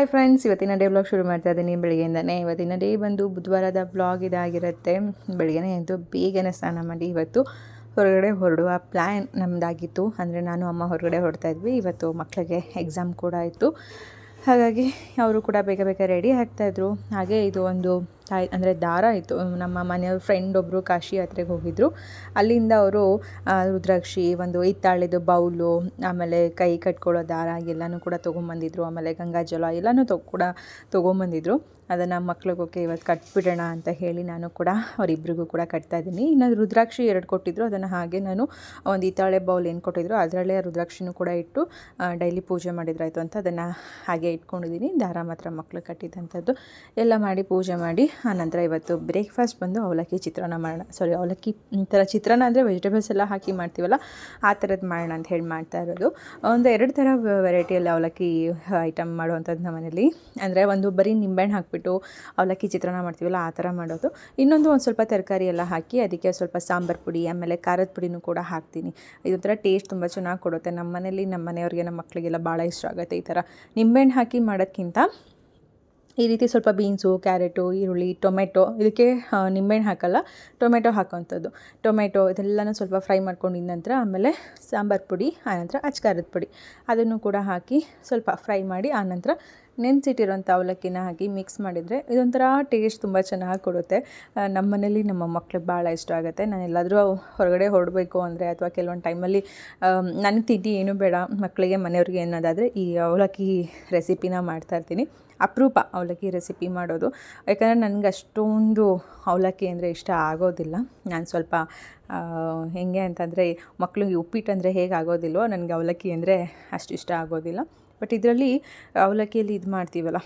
Hi friends ಇವತ್ತಿನ day blog ಶುರು ಮಾಡ್ತಾ ಇದ್ದೀನಿ. ಬೆಳಿಗ್ಗೆಯಿಂದನೇ ಇವತ್ತಿನ ಡೇ ಬಂದು ಬುಧವಾರದ ಬ್ಲಾಗ್ ಇದಾಗಿರುತ್ತೆ. ಬೆಳಿಗ್ಗೆನೇ ಎದ್ದು ಬೇಗನೆ ಸ್ನಾನ ಮಾಡಿ ಇವತ್ತು ಹೊರಗಡೆ ಹೊರಡುವ ಪ್ಲ್ಯಾನ್ ನಮ್ಮದಾಗಿತ್ತು ಅಂದರೆ ನಾನು, ಅಮ್ಮ ಹೊರಗಡೆ ಹೊರಡ್ತಾ ಇದ್ವಿ. ಇವತ್ತು ಮಕ್ಕಳಿಗೆ ಎಕ್ಸಾಮ್ ಕೂಡ ಇತ್ತು ಹಾಗಾಗಿ ಅವರು ಕೂಡ ಬೇಗ ಬೇಗ ರೆಡಿ ಆಗ್ತಾಯಿದ್ರು ಹಾಗೆ ಇದು ಒಂದು ತಾಯಿ, ಅಂದರೆ ದಾರ ಇತ್ತು. ನಮ್ಮ ಮನೆಯವ್ರ ಫ್ರೆಂಡ್ ಒಬ್ಬರು ಕಾಶಿ ಯಾತ್ರೆಗೆ ಹೋಗಿದ್ದರು ಅಲ್ಲಿಂದ ಅವರು ರುದ್ರಾಕ್ಷಿ, ಒಂದು ಹಿತ್ತಾಳಿದು ಬೌಲು, ಆಮೇಲೆ ಕೈ ಕಟ್ಕೊಳ್ಳೋ ದಾರ ಎಲ್ಲನೂ ಕೂಡ ತೊಗೊಂಬಂದಿದ್ರು. ಆಮೇಲೆ ಗಂಗಾಜಲ ಎಲ್ಲನೂ ತೊ, ಕೂಡ ತೊಗೊಂಬಂದಿದ್ರು. ಅದನ್ನು ಮಕ್ಳಿಗೋಕೆ ಇವತ್ತು ಕಟ್ಬಿಡೋಣ ಅಂತ ಹೇಳಿ ನಾನು ಕೂಡ ಅವರಿಬ್ಬರಿಗೂ ಕೂಡ ಕಟ್ತಾ ಇದ್ದೀನಿ. ಇನ್ನು ರುದ್ರಾಕ್ಷಿ ಎರಡು ಕೊಟ್ಟಿದ್ರು, ಅದನ್ನು ಹಾಗೆ ನಾನು ಒಂದು ಹಿತ್ತಾಳೆ ಬೌಲ್ ಏನು ಕೊಟ್ಟಿದ್ರು, ಅದರಲ್ಲೇ ರುದ್ರಾಕ್ಷಿನೂ ಕೂಡ ಇಟ್ಟು ಡೈಲಿ ಪೂಜೆ ಮಾಡಿದ್ರಾಯ್ತು ಅಂತ ಅದನ್ನು ಹಾಗೆ ಇಟ್ಕೊಂಡಿದ್ದೀನಿ. ದಾರ ಮಾತ್ರ ಮಕ್ಕಳು ಕಟ್ಟಿದ್ದಂಥದ್ದು ಎಲ್ಲ ಮಾಡಿ ಪೂಜೆ ಮಾಡಿ ಆನಂತರ ಇವತ್ತು ಬ್ರೇಕ್ಫಾಸ್ಟ್ ಬಂದು ಅವಲಕ್ಕಿ ಚಿತ್ರಾನ್ನ ಮಾಡೋಣ ಸಾರಿ ಅವಲಕ್ಕಿ ಥರ ಚಿತ್ರಾನ್ನ ಅಂದರೆ ವೆಜಿಟೇಬಲ್ಸ್ ಎಲ್ಲ ಹಾಕಿ ಮಾಡ್ತೀವಲ್ಲ, ಆ ಥರದ್ದು ಮಾಡೋಣ ಅಂತ ಹೇಳಿ ಮಾಡ್ತಾ ಇರೋದು. ಒಂದು ಎರಡು ಥರ ವೆರೈಟಿಯಲ್ಲಿ ಅವಲಕ್ಕಿ ಐಟಮ್ ಮಾಡುವಂಥದ್ದು ನಮ್ಮ ಮನೇಲಿ ಅಂದರೆ ಒಂದು ಬರೀ ನಿಂಬೆಹಣ್ಣು ಹಾಕಿಬಿಟ್ಟು ಅವಲಕ್ಕಿ ಚಿತ್ರಾನ್ನ ಮಾಡ್ತೀವಲ್ಲ ಆ ಥರ ಮಾಡೋದು. ಇನ್ನೊಂದು ಒಂದು ಸ್ವಲ್ಪ ತರಕಾರಿ ಎಲ್ಲ ಹಾಕಿ ಅದಕ್ಕೆ ಸ್ವಲ್ಪ ಸಾಂಬಾರು ಪುಡಿ, ಆಮೇಲೆ ಖಾರದ ಪುಡಿನೂ ಕೂಡ ಹಾಕ್ತೀನಿ. ಇದೊಂಥರ ಟೇಸ್ಟ್ ತುಂಬ ಚೆನ್ನಾಗಿ ಕೊಡುತ್ತೆ. ನಮ್ಮ ಮನೇಲಿ ನಮ್ಮ ಮನೆಯವ್ರಿಗೆ, ನಮ್ಮ ಮಕ್ಕಳಿಗೆಲ್ಲ ಭಾಳ ಇಷ್ಟ ಆಗುತ್ತೆ ಈ ಥರ. ನಿಂಬೆಹಣ್ಣು ಹಾಕಿ ಮಾಡೋದ್ಕಿಂತ ಈ ರೀತಿ ಸ್ವಲ್ಪ ಬೀನ್ಸು ಕ್ಯಾರೆಟು ಈರುಳ್ಳಿ ಟೊಮೆಟೊ ಇದಕ್ಕೆ ನಿಂಬೆಹಣ್ಣು ಹಾಕಲ್ಲ ಟೊಮೆಟೊ ಹಾಕೋಂಥದ್ದು ಟೊಮೆಟೊ ಇದೆಲ್ಲನೂ ಸ್ವಲ್ಪ ಫ್ರೈ ಮಾಡ್ಕೊಂಡಿದ ನಂತರ ಆಮೇಲೆ ಸಾಂಬಾರು ಪುಡಿ ಆನಂತರ ಅಚ್ಕಾರದ ಪುಡಿ. ಅದನ್ನು ಕೂಡ ಹಾಕಿ ಸ್ವಲ್ಪ ಫ್ರೈ ಮಾಡಿ ಆನಂತರ ನೆನೆಸಿಟ್ಟಿರೋಂಥ ಅವಲಕ್ಕಿನ ಹಾಕಿ ಮಿಕ್ಸ್ ಮಾಡಿದರೆ ಇದೊಂಥರ ಟೇಸ್ಟ್ ತುಂಬ ಚೆನ್ನಾಗಿ ಕೊಡುತ್ತೆ. ನಮ್ಮ ಮನೇಲಿ ನಮ್ಮ ಮಕ್ಳಿಗೆ ಭಾಳ ಇಷ್ಟ ಆಗುತ್ತೆ. ನಾನು ಎಲ್ಲಾದರೂ ಹೊರಗಡೆ ಹೊರಡಬೇಕು ಅಂದರೆ ಅಥವಾ ಕೆಲವೊಂದು ಟೈಮಲ್ಲಿ ನನಗೆ ತಿಂಡಿ ಏನೂ ಬೇಡ ಮಕ್ಕಳಿಗೆ ಮನೆಯವ್ರಿಗೆ ಏನೋದಾದರೆ ಈ ಅವಲಕ್ಕಿ ರೆಸಿಪಿನ ಮಾಡ್ತಾಯಿರ್ತೀನಿ ಅಪರೂಪ ಅವಲಕ್ಕಿ ರೆಸಿಪಿ ಮಾಡೋದು. ಯಾಕಂದರೆ ನನಗೆ ಅಷ್ಟೊಂದು ಅವಲಕ್ಕಿ ಅಂದರೆ ಇಷ್ಟ ಆಗೋದಿಲ್ಲ. ನಾನು ಸ್ವಲ್ಪ ಹೆಂಗೆ ಅಂತಂದರೆ ಮಕ್ಕಳಿಗೆ ಉಪ್ಪಿಟ್ಟು ಅಂದರೆ ಹೇಗೆ ಆಗೋದಿಲ್ವೋ, ನನಗೆ ಅವಲಕ್ಕಿ ಅಂದರೆ ಅಷ್ಟು ಇಷ್ಟ ಆಗೋದಿಲ್ಲ. ಬಟ್ ಇದರಲ್ಲಿ ಅವಲಕ್ಕಿಯಲ್ಲಿ ಇದು ಮಾಡ್ತೀವಲ್ಲ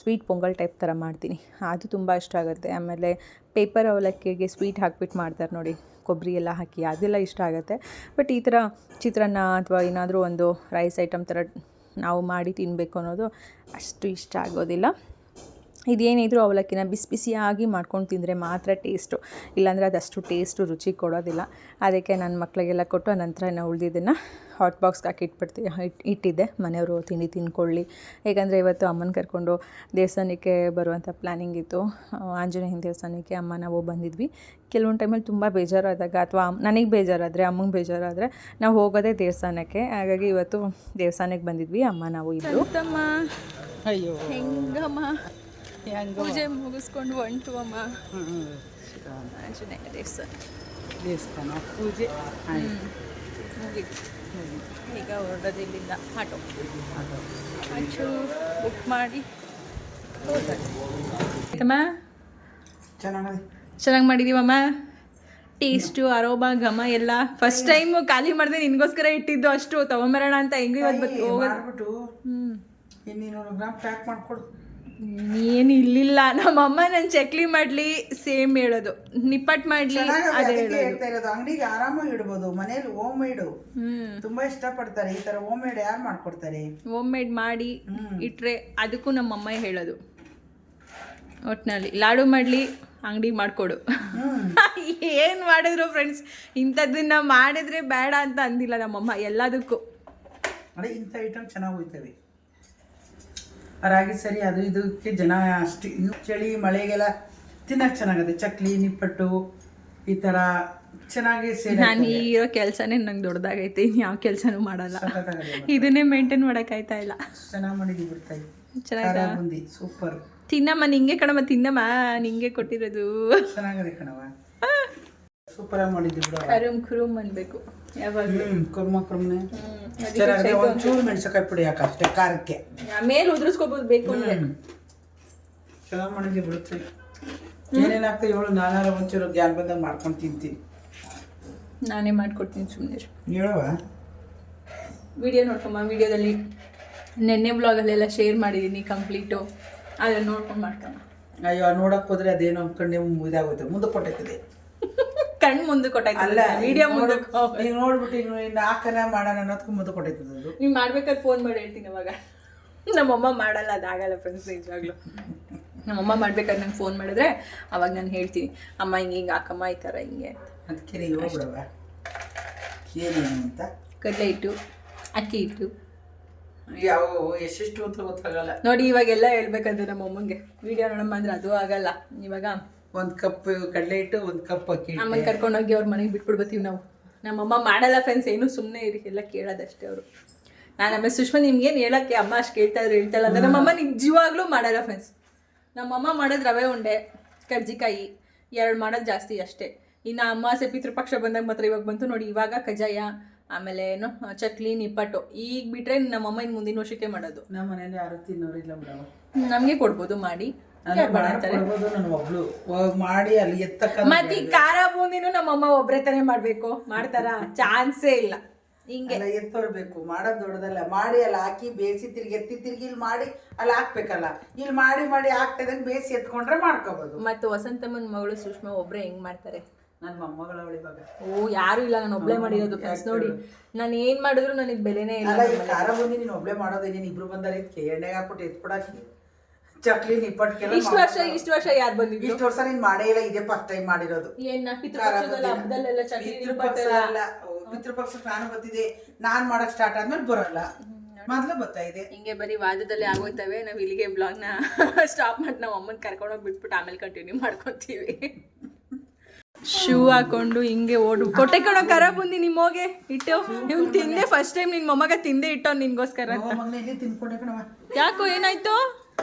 ಸ್ವೀಟ್ ಪೊಂಗಲ್ ಟೈಪ್ ಥರ ಮಾಡ್ತೀನಿ. ಅದು ತುಂಬ ಇಷ್ಟ ಆಗುತ್ತೆ. ಆಮೇಲೆ ಪೇಪರ್ ಅವಲಕ್ಕಿಗೆ ಸ್ವೀಟ್ ಹಾಕ್ಬಿಟ್ಟು ಮಾಡ್ತಾರೆ ನೋಡಿ ಕೊಬ್ಬರಿ ಎಲ್ಲ ಹಾಕಿ, ಅದೆಲ್ಲ ಇಷ್ಟ ಆಗುತ್ತೆ. ಬಟ್ ಈ ಥರ ಚಿತ್ರಾನ್ನ ಅಥವಾ ಏನಾದರೂ ಒಂದು ರೈಸ್ ಐಟಮ್ ಥರ ನಾವು ಮಾಡಿ ತಿನ್ನಬೇಕು ಅನ್ನೋದು ಅಷ್ಟು ಇಷ್ಟ ಆಗೋದಿಲ್ಲ. ಇದೇನಿದ್ರು ಅವಲಕ್ಕಿನ ಬಿಸಿ ಬಿಸಿಯಾಗಿ ಮಾಡ್ಕೊಂಡು ತಿಂದರೆ ಮಾತ್ರ ಟೇಸ್ಟು. ಇಲ್ಲಾಂದರೆ ಅದಷ್ಟು ಟೇಸ್ಟು ರುಚಿ ಕೊಡೋದಿಲ್ಲ. ಅದಕ್ಕೆ ನನ್ನ ಮಕ್ಕಳಿಗೆಲ್ಲ ಕೊಟ್ಟು ನಂತರ ನಾನು ಉಳಿದಿದ್ದನ್ನು ಹಾಟ್ ಬಾಕ್ಸ್ಗೆ ಹಾಕಿ ಇಟ್ಬಿಡ್ತೀನಿ ಇಟ್ ಇಟ್ಟಿದ್ದೆ. ಮನೆಯವರು ತಿಂಡಿ ತಿನ್ಕೊಳ್ಳಿ ಏಕೆಂದರೆ ಇವತ್ತು ಅಮ್ಮನ ಕರ್ಕೊಂಡು ದೇವಸ್ಥಾನಕ್ಕೆ ಬರುವಂಥ ಪ್ಲ್ಯಾನಿಂಗ್ ಇತ್ತು. ಆಂಜನೇಯನ ದೇವಸ್ಥಾನಕ್ಕೆ ಅಮ್ಮ ನಾವು ಬಂದಿದ್ವಿ. ಕೆಲವೊಂದು ಟೈಮಲ್ಲಿ ತುಂಬ ಬೇಜಾರಾದಾಗ ಅಥವಾ ನನಗೆ ಬೇಜಾರಾದರೆ ಅಮ್ಮಂಗೆ ಬೇಜಾರಾದರೆ ನಾವು ಹೋಗೋದೇ ದೇವಸ್ಥಾನಕ್ಕೆ. ಹಾಗಾಗಿ ಇವತ್ತು ದೇವಸ್ಥಾನಕ್ಕೆ ಬಂದಿದ್ವಿ. ಅಮ್ಮ ನಾವು ಇಬ್ಬರು ಅಯ್ಯೋ. ಹೆಂಗಮ್ಮ? ಹೆಂಗ ಪೂಜೆ ಮುಗಿಸ್ಕೊಂಡು ಹೊಂಟು ಅಮ್ಮ. ಆಂಜನೇಯ ದೇವಸ್ಥಾನ. ದೇವಸ್ಥಾನ ಪೂಜೆ. ಮುಗೀತು. ಈಗ ಹೊರಡೋದಿಲ್ಲಿಂದ ಆಟೋ. ಆಚು ಬುಕ್ ಮಾಡಿ. ಆಯ್ತಮ್ಮ ಚೆನ್ನಾಗದೆ. ಚೆನ್ನಾಗಿ ಮಾಡಿದೀವಮ್ಮ? ಟೇಸ್ಟು ಅರೋಬ ಘಮ ಎಲ್ಲ. ಫಸ್ಟ್ ಟೈಮ್ ಖಾಲಿ ಮಾಡಿದೆ ನಿನ್ಗೋಸ್ಕರ ಇಟ್ಟಿದ್ದು ಅಷ್ಟು. ತಗೊಂಬರೋಣ ಅಂತ ಹೆಂಗೂ ಇವತ್ತು ಹೋಗೋದು. ಇನ್ನೂರು ಗ್ರಾಮ್ ಪ್ಯಾಕ್ ಮಾಡ್ಕೊಡು. ಏನು ಇಲ್ಲಿಲ್ಲ. ನಮ್ಮಮ್ಮ ನನ್ ಚಕ್ಲಿ ಮಾಡ್ಲಿ ಸೇಮ್ ಹೇಳೋದು. ನಿಪ್ಪಟ್ ಮಾಡ್ಲಿ ಅದೇ ಹೇಳೋದು. ಹೇಳ್ತಾ ಇರೋದು. ಅಂಗಡಿಗೆ ಆರಾಮಾಗಿ ಇಡ್ಬೋದು. ಮನೇಲಿ ಹೋಮ್ ಮೇಡ್ ಹ್ಮ್. ತುಂಬಾ ಇಷ್ಟಪಡ್ತಾರೆ. ಈ ತರ ಹೋಮ್ ಮೇಡ್ ಯಾರು ಮಾಡ್ಕೊಡ್ತಾರೆ? ಹೋಮ್ ಮೇಡ್ ಮಾಡಿ ಇಟ್ರೆ ಅದಕ್ಕೂ ನಮ್ಮಮ್ಮ ಹೇಳೋದು. ಒಟ್ನಲ್ಲಿ ಲಾಡು ಮಾಡ್ಲಿ ಅಂಗಡಿಗೆ ಮಾಡ್ಕೊಡು. ಏನು ಮಾಡಿದ್ರು ಫ್ರೆಂಡ್ಸ್ ಇಂಥದ್ದನ್ನ ಮಾಡಿದ್ರೆ ಬೇಡ ಅಂತ ಅಂದಿಲ್ಲ ನಮ್ಮಮ್ಮ ಎಲ್ಲದಕ್ಕೂ. ಅದೇ ಇಂಥ ಐಟಮ್ ಚೆನ್ನಾಗಿ ಹೋಯ್ತವೆ ರಾಗಿ ಸರಿ ಅದು ಇದಕ್ಕೆ ಜನ ಅಷ್ಟು ಚಳಿ ಮಳೆಗೆಲ್ಲ ತಿನ್ನಕ್ಕೆ ಚೆನ್ನಾಗತ್ತೆ. ಚಕ್ಲಿ ನಿಪ್ಪಟ್ಟು ಈ ಥರ ಚೆನ್ನಾಗಿ ನಾನು ಇರೋ ಕೆಲಸನೇ ನಂಗೆ ದೊಡ್ಡದಾಗೈತೆ ಇನ್ನು ಯಾವ ಕೆಲಸನೂ ಮಾಡಲ್ಲ. ಇದನ್ನೇ ಮೇಂಟೈನ್ ಮಾಡೋಕ್ಕಾಯ್ತಾ ಇಲ್ಲ. ಚೆನ್ನಾಗಿ ಮಾಡಿದ್ವಿ ಬಿಡ್ತಾಯಿ ಚೆನ್ನಾಗಿ ಸೂಪರ್ ತಿನ್ನಮ್ಮ ನಿಂಗೆ ಕಣಮ್ಮ ತಿನ್ನಮ್ಮ ನಿಂಗೆ ಕೊಟ್ಟಿರೋದು. ಚೆನ್ನಾಗಿದೆ ಕಣವ ಸೂಪರ್ ಆಗಿ ಮಾಡಿದ್ವಿ ಕರುಮ್ ಕುರುಮ್ ಅನ್ಬೇಕು. ಯಾವಾಗ ಹ್ಮ್ ಕುರ್ಮ ಕುರ್ಮನೆ. ಚೆನ್ನಾಗಿದೆ ಒಂಚೂರು ಮೆಣಸಕಾಯಿ ಪುಡಿ ಹಾಕ ಅಷ್ಟೇ ಖಾರಕ್ಕೆ. ಮೇಲೆ ಉದುರಿಸ್ಕೋಬೋದು ಬೇಕು ಅಂದ್ರೆ. ಚೆನ್ನಾಗಿ ಮಾಡಿದ್ವಿ ಬಿಡುತ್ತೆ. ಏನೇನು ಆಗ್ತದೆ ಹೇಳು ನಾನಾರ ಒಂಚೂರು ಗ್ಯಾನ್ ಬಂದಾಗ ಮಾಡ್ಕೊಂಡು ತಿಂತೀನಿ. ನಾನೇ ಮಾಡ್ಕೊಡ್ತೀನಿ ಸುಮ್ಮನೆ ಹೇಳವ ವಿಡಿಯೋ ನೋಡ್ಕೊಂಬ ವಿಡಿಯೋದಲ್ಲಿ ನೆನ್ನೆ ಬ್ಲಾಗಲ್ಲೆಲ್ಲ ಶೇರ್ ಮಾಡಿದ್ದೀನಿ ಕಂಪ್ಲೀಟು. ಅದನ್ನ ನೋಡ್ಕೊಂಡು ಮಾಡ್ಕೊಂಬ ಅಯ್ಯೋ ನೋಡಕ್ ಹೋದ್ರೆ ಅದೇನೋ ಅನ್ಕೊಂಡು ನೀವು ಇದಾಗುತ್ತೆ ಮುಂದೆ ಕೊಟ್ಟೈತದೆ ಕಣ್ಣು ಮುಂದೆ ಕೊಟ್ಟಾಯ್ತು ಅಲ್ಲ ಮೀಡಿಯಾ ಮುಂದೆ ನೀವು ನೋಡ್ಬಿಟ್ಟು ಇನ್ನು ಹಾಕನ ಮಾಡೋಣ ಅನ್ನೋದಕ್ಕೂ ಮುಂದೆ ಕೊಟ್ಟೈತದೆ ಅದು. ನೀವು ಮಾಡ್ಬೇಕಾದ್ರೆ ಫೋನ್ ಮಾಡಿ ಹೇಳ್ತೀನಿ ಅವಾಗ ನಮ್ಮಮ್ಮ ಮಾಡಲ್ಲ ಅದಾಗಲ್ಲ ಫ್ರೆಂಡ್ಸ್ ನಿಜವಾಗ್ಲೂ. ನಮ್ಮಮ್ಮ ಮಾಡ್ಬೇಕಾದ್ರೆ ನಂಗೆ ಫೋನ್ ಮಾಡಿದ್ರೆ ಅವಾಗ ನಾನು ಹೇಳ್ತೀನಿ ಅಮ್ಮ ಹಿಂಗೆ ಹಿಂಗೆ ಅಕ್ಕಮ್ಮ ಈ ಥರ ಹಿಂಗೆ ಅಂತ. ಅದಕ್ಕೆ ಹೋಗ್ಬಿಡವ ಅಂತ? ಕಡಲೆ ಹಿಟ್ಟು ಅಕ್ಕಿ ಹಿಟ್ಟು. ಯಾವ ಎಷ್ಟೆಷ್ಟು ಅಂತ ಗೊತ್ತಾಗಲ್ಲ. ನೋಡಿ ಇವಾಗೆಲ್ಲ ಹೇಳ್ಬೇಕಂದ್ರೆ ನಮ್ಮ ಅಮ್ಮಂಗೆ ವಿಡಿಯೋ ನೋಡಮ್ಮ ಅಂದ್ರೆ ಅದು ಆಗಲ್ಲ ಇವಾಗ ಒಂದು ಕಪ್ ಕಡಲೆ ಹಿಟ್ಟು ಒಂದು ಕಪ್ ಅಕ್ಕಿ ಆಮೇಲೆ ಕರ್ಕೊಂಡೋಗಿ ಅವ್ರ ಮನೆಗೆ ಬಿಟ್ಬಿಡ್ಬತ್ತೀವಿ ನಾವು. ನಮ್ಮಮ್ಮ ಮಾಡಲ್ಲ ಫ್ರೆಂಡ್ಸ್ ಏನು ಸುಮ್ಮನೆ ಇರಿ ಎಲ್ಲ ಕೇಳೋದಷ್ಟೇ ಅವರು. ನಾನು ಆಮೇಲೆ ಸುಷ್ಮಾ ನಿಮ್ಗೇನು ಹೇಳಕ್ಕೆ ಅಮ್ಮ ಅಷ್ಟು ಕೇಳ್ತಾ ಇದ್ರು ಹೇಳ್ತಾ ಇಲ್ಲ ಅಂದ್ರೆ ನಮ್ಮಮ್ಮ ನಿಜವಾಗ್ಲೂ ಮಾಡಲ್ಲ ಫ್ರೆಂಡ್ಸ್ ನಮ್ಮಮ್ಮ ಮಾಡೋದು ರವೆ ಉಂಡೆ ಕರ್ಜಿಕಾಯಿ ಎರಡು ಮಾಡೋದು ಜಾಸ್ತಿ ಅಷ್ಟೇ. ಇನ್ನು ಅಮಾಸೆ ಪಿತೃಪಕ್ಷ ಬಂದಾಗ ಮಾತ್ರ ಇವಾಗ ಬಂತು ನೋಡಿ ಇವಾಗ ಕಜಾಯ ಆಮೇಲೆ ಏನು ಚಕ್ಲಿ ನಿಪ್ಪಟ್ಟು ಈಗ ಬಿಟ್ಟರೆ ನಮ್ಮಮ್ಮ ಇನ್ನು ಮುಂದಿನ ವರ್ಷಕ್ಕೆ ಮಾಡೋದು. ನಮ್ಮ ಮನೇಲಿ ಯಾರು ತಿನ್ನೋರಿಲ್ಲ ಮೇಡಮ್ ನಮಗೆ ಕೊಡ್ಬೋದು ಮಾಡಿ. ಒಬ್ಳು. ಮಾಡಿ ಅಲ್ಲಿ ಎತ್ತಕ್ಕ ಮತ್ತೆ ಈ ಖಾರ ಬೂಂದಿನೂ ನಮ್ಮಮ್ಮ ಒಬ್ರೇ ತಾನೇ ಮಾಡ್ಬೇಕು. ಮಾಡ್ತಾರ? ಚಾನ್ಸೇ ಇಲ್ಲ. ಹಿಂಗೆ. ಅಲ್ಲ ಎತ್ತೋರ್ಬೇಕು ಮಾಡೋದು ದೊಡ್ಡದಲ್ಲ. ಮಾಡಿ ಅಲ್ಲಿ ಹಾಕಿ ಬೇಯಿಸಿ ತಿರ್ಗಿ ಎತ್ತಿ ತಿರ್ಗಿ ಇಲ್ಲಿ ಮಾಡಿ ಅಲ್ಲಿ ಹಾಕ್ಬೇಕಲ್ಲ. ಇಲ್ಲಿ ಮಾಡಿ ಮಾಡಿ ಹಾಕ್ತದಂಗೆ ಬೇಸಿ ಎತ್ಕೊಂಡ್ರೆ ಮಾಡ್ಕೋಬೋದು. ಮತ್ತು ವಸಂತಮ್ಮನ ಮಗಳು ಸುಷ್ಮಾ ಒಬ್ರೇ ಹೆಂಗ್ ಮಾಡ್ತಾರೆ? ನನ್ನ ಮೊಮ್ಮಗಳ ಇವಾಗ. ಓ ಯಾರು ಇಲ್ಲ. ನಾನು ಒಬ್ಳೆ ಮಾಡಿರೋದು ಫ್ರೆಂಡ್ಸ್ ನೋಡಿ. ನಾನು ಏನ್ ಮಾಡಿದ್ರು ನನಗೆ ಬೆಲೆನೇ ಇಲ್ಲ ಅಲ್ಲ ಈ ಖಾರ ಬಂದು ನೀನು ಒಬ್ಳೆ ಮಾಡೋದು ನೀನು ಇಬ್ರು ಬಂದಾರ ಇದಕ್ಕೆ ಎಣ್ಣೆಗೆ ಹಾಕ್ಬಿಟ್ಟು ಎತ್ಬಿಡಾಕಿ ಚಕ್ಲಿ ನಿಪ್ಪಟ್ಕೆಲ್ಲ ಇಷ್ಟು ವರ್ಷ ಇಷ್ಟು ವರ್ಷ ಯಾರು ಬಂದಿದ್ರು ಇಷ್ಟು ವರ್ಷ ನೀನ್ ಮಾಡೇ ಇಲ್ಲ ಇದೇ ಫಸ್ಟ್ ಟೈಮ್ ಮಾಡಿರೋದು. ಏನ್ ಪಿತೃಪಕ್ಷದಲ್ಲ ಹಬ್ಬದಲ್ಲೆಲ್ಲ ಚಕ್ಲಿ ಪಿತೃಪಕ್ಷಕ್ಕೆ ನಾನು ಬರ್ತಿದ್ದೆ. ನಾನ್ ಮಾಡಕ್ ಸ್ಟಾರ್ಟ್ ಆದ್ಮೇಲೆ ಬರಲ್ಲ. ಮೊದ್ಲು ಬರ್ತಾ ಇದೆ. ಹಿಂಗೆ ಬರೀ ವಾದದಲ್ಲಿ ಆಗೋಯ್ತವೆ. ನಾವು ಇಲ್ಲಿಗೆ ಬ್ಲಾಗ್ನ ಸ್ಟಾಪ್ ಮಾಡಿ ನಾವು ಅಮ್ಮನ ಕರ್ಕೊಂಡೋಗಿ ಬಿಟ್ಬಿಟ್ಟು ಆಮೇಲೆ ಕಂಟಿನ್ಯೂ ಮಾಡ್ಕೊತೀವಿ. ಶೂ ಹಾಕೊಂಡು ಹಿಂಗೆ ಓಡು. ಕೊಟ್ಟೆ ಕಣೋ ಕರ ಬಂದಿ ನಿಮ್ಮೋಗೆ. ಇಟ್ಟು. ಇವ್ನು ತಿಂದೆ ಫಸ್ಟ್ ಟೈಮ್ ನಿನ್ ಮೊಮ್ಮಗ ತಿಂದೆ ಇಟ್ಟವ್ ನಿನ್ಗೋಸ್ಕರ ಯಾಕೋ ಏನಾಯ್ತು?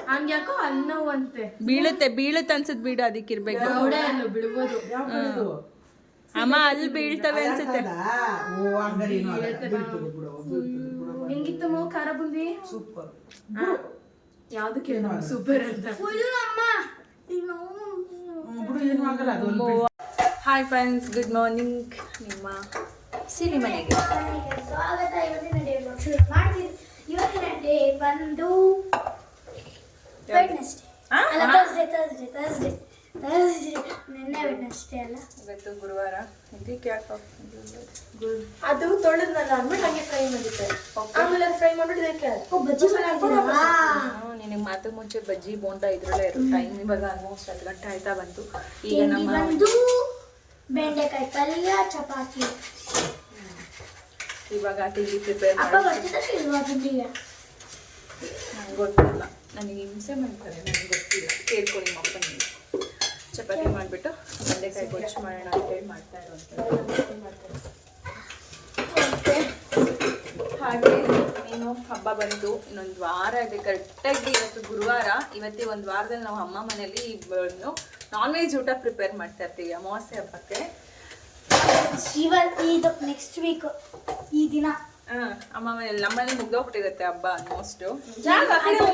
ಹಂಗ್ಯಾಕೋ ಅನ್ನವಂತೆ. ಬೀಳುತ್ತೆ ಬೀಳುತ್ತೆ ಅನ್ಸುತ್ತೆ ಬಿಡು ಅದಕ್ಕೆ ಇರ್ಬೇಕು ಬಿಡ್ಬೋದು ಯಾವ ಕಡೆದು? ಅಮ್ಮ ಅಲ್ಲಿ ಬೀಳ್ತವೆ ಅನ್ಸುತ್ತೆ. ಬಿಡು. ಹೆಂಗಿತ್ತಮ್ಮ ಖಾರ ಬುಂದಿ? ಸೂಪರ್. ಯಾವ್ದಕ್ಕೆ ಸೂಪರ್ ಅಂತ? ಒಂದು ಬೀಳ್- ಹಾಯ್ ಫ್ರೆಂಡ್ಸ್ ಗುಡ್ ಮಾರ್ನಿಂಗ್ ನಿಮ್ಮ ಸಿರಿ ಮನೆಗೆ. ಸ್ವಾಗತ. ಇವತ್ತಿನ ಡೇ ಬ್ಲಾಗ್ ಶುರು ಮಾಡ್ತೀವಿ. ಇವತ್ತಿನ ಡೇ ಬಂದು ವೆಡ್ನೆಸ್ಡೇ? ಅಲ್ಲ ಥರ್ಸ್ಡೇ ಥರ್ಸ್ಡೇ ಥರ್ಸ್ಡೇ ಥರ್ಸ್ಡೇ ನಿನ್ನೆ ವೆಡ್ನೆಸ್ಡೇ ಅಲ್ಲ? ಇವತ್ತು ಗುರುವಾರ. ಇದಕ್ಕೆ ಯಾಕೆ? ಅದು ತೊಳೆದ್ನಲ್ಲ ಅಂದ್ಬಿಟ್ಟು ಹಂಗೆ ಫ್ರೈ ಮಾಡಿದ್ದೆ. ಆಮೇಲೆ ಫ್ರೈ ಮಾಡ್ಬಿಟ್ಟು ಇದಕ್ಕೆ ಓ ಬಜ್ಜಿ ನಿನಗೆ ಮಾತು ಮುಂಚೆ ಬಜ್ಜಿ ಬೋಂಡ ಇದ್ರಲ್ಲೇ ಇರೋ ಟೈಮ್ ಇವಾಗ ಆಲ್ಮೋಸ್ಟ್ ಹತ್ತು ಗಂಟೆ ಆಯ್ತಾ ಬಂತು. ಈಗ ನಮ್ಮ ಬಂದು ಬೆಂಡೆಕಾಯಿ ಪಲ್ಯ ಚಪಾತಿ. ಇವಾಗ ತಿಂಡಿ ಪ್ರಿಪೇರ್ ಮಾಡಿ ಗೊತ್ತಿಲ್ಲ. ನನಗೆ ಹಿಂಸೆ ಮಾಡ್ತಾರೆ ನನಗೆ ಗೊತ್ತಿಲ್ಲ. ಕೇಳ್ಕೊಳ್ಳಿ ಅಪ್ಪನಿಗೆ. ಚಪಾತಿ ಮಾಡಿಬಿಟ್ಟು ಬೆಂಡೆಕಾಯಿ ಗೊಜ್ಜು ಮಾಡೋಣ ಅಂತ ಹೇಳಿ ಮಾಡ್ತಾ ಇರುವಂಥದ್ದು. ಹಾಗೆ ಏನು ಹಬ್ಬ ಬಂತು ಇನ್ನೊಂದು ವಾರ ಇದೆ. ಕರೆಕ್ಟಾಗಿ ಇವತ್ತು ಗುರುವಾರ ಇವತ್ತೇ ಒಂದು ವಾರದಲ್ಲಿ ನಾವು ಅಮ್ಮ ಮನೇಲಿ ನಾನ್ ವೆಜ್ ಊಟ ಪ್ರಿಪೇರ್ ಮಾಡ್ತಾ ಇರ್ತೀವಿ ಅಮಾವಾಸ್ಯೆ ಹಬ್ಬಕ್ಕೆ. ಇವತ್ತು ಇದು ನೆಕ್ಸ್ಟ್ ವೀಕ್ ಈ ದಿನ ಅಮ್ಮ ಮನೇಲಿ ನಮ್ಮನೇಲಿ ಮುಗ್ದೋಗ್ಬಿಟ್ಟಿರುತ್ತೆ ಹಬ್ಬ ಆಲ್ಮೋಸ್ಟ್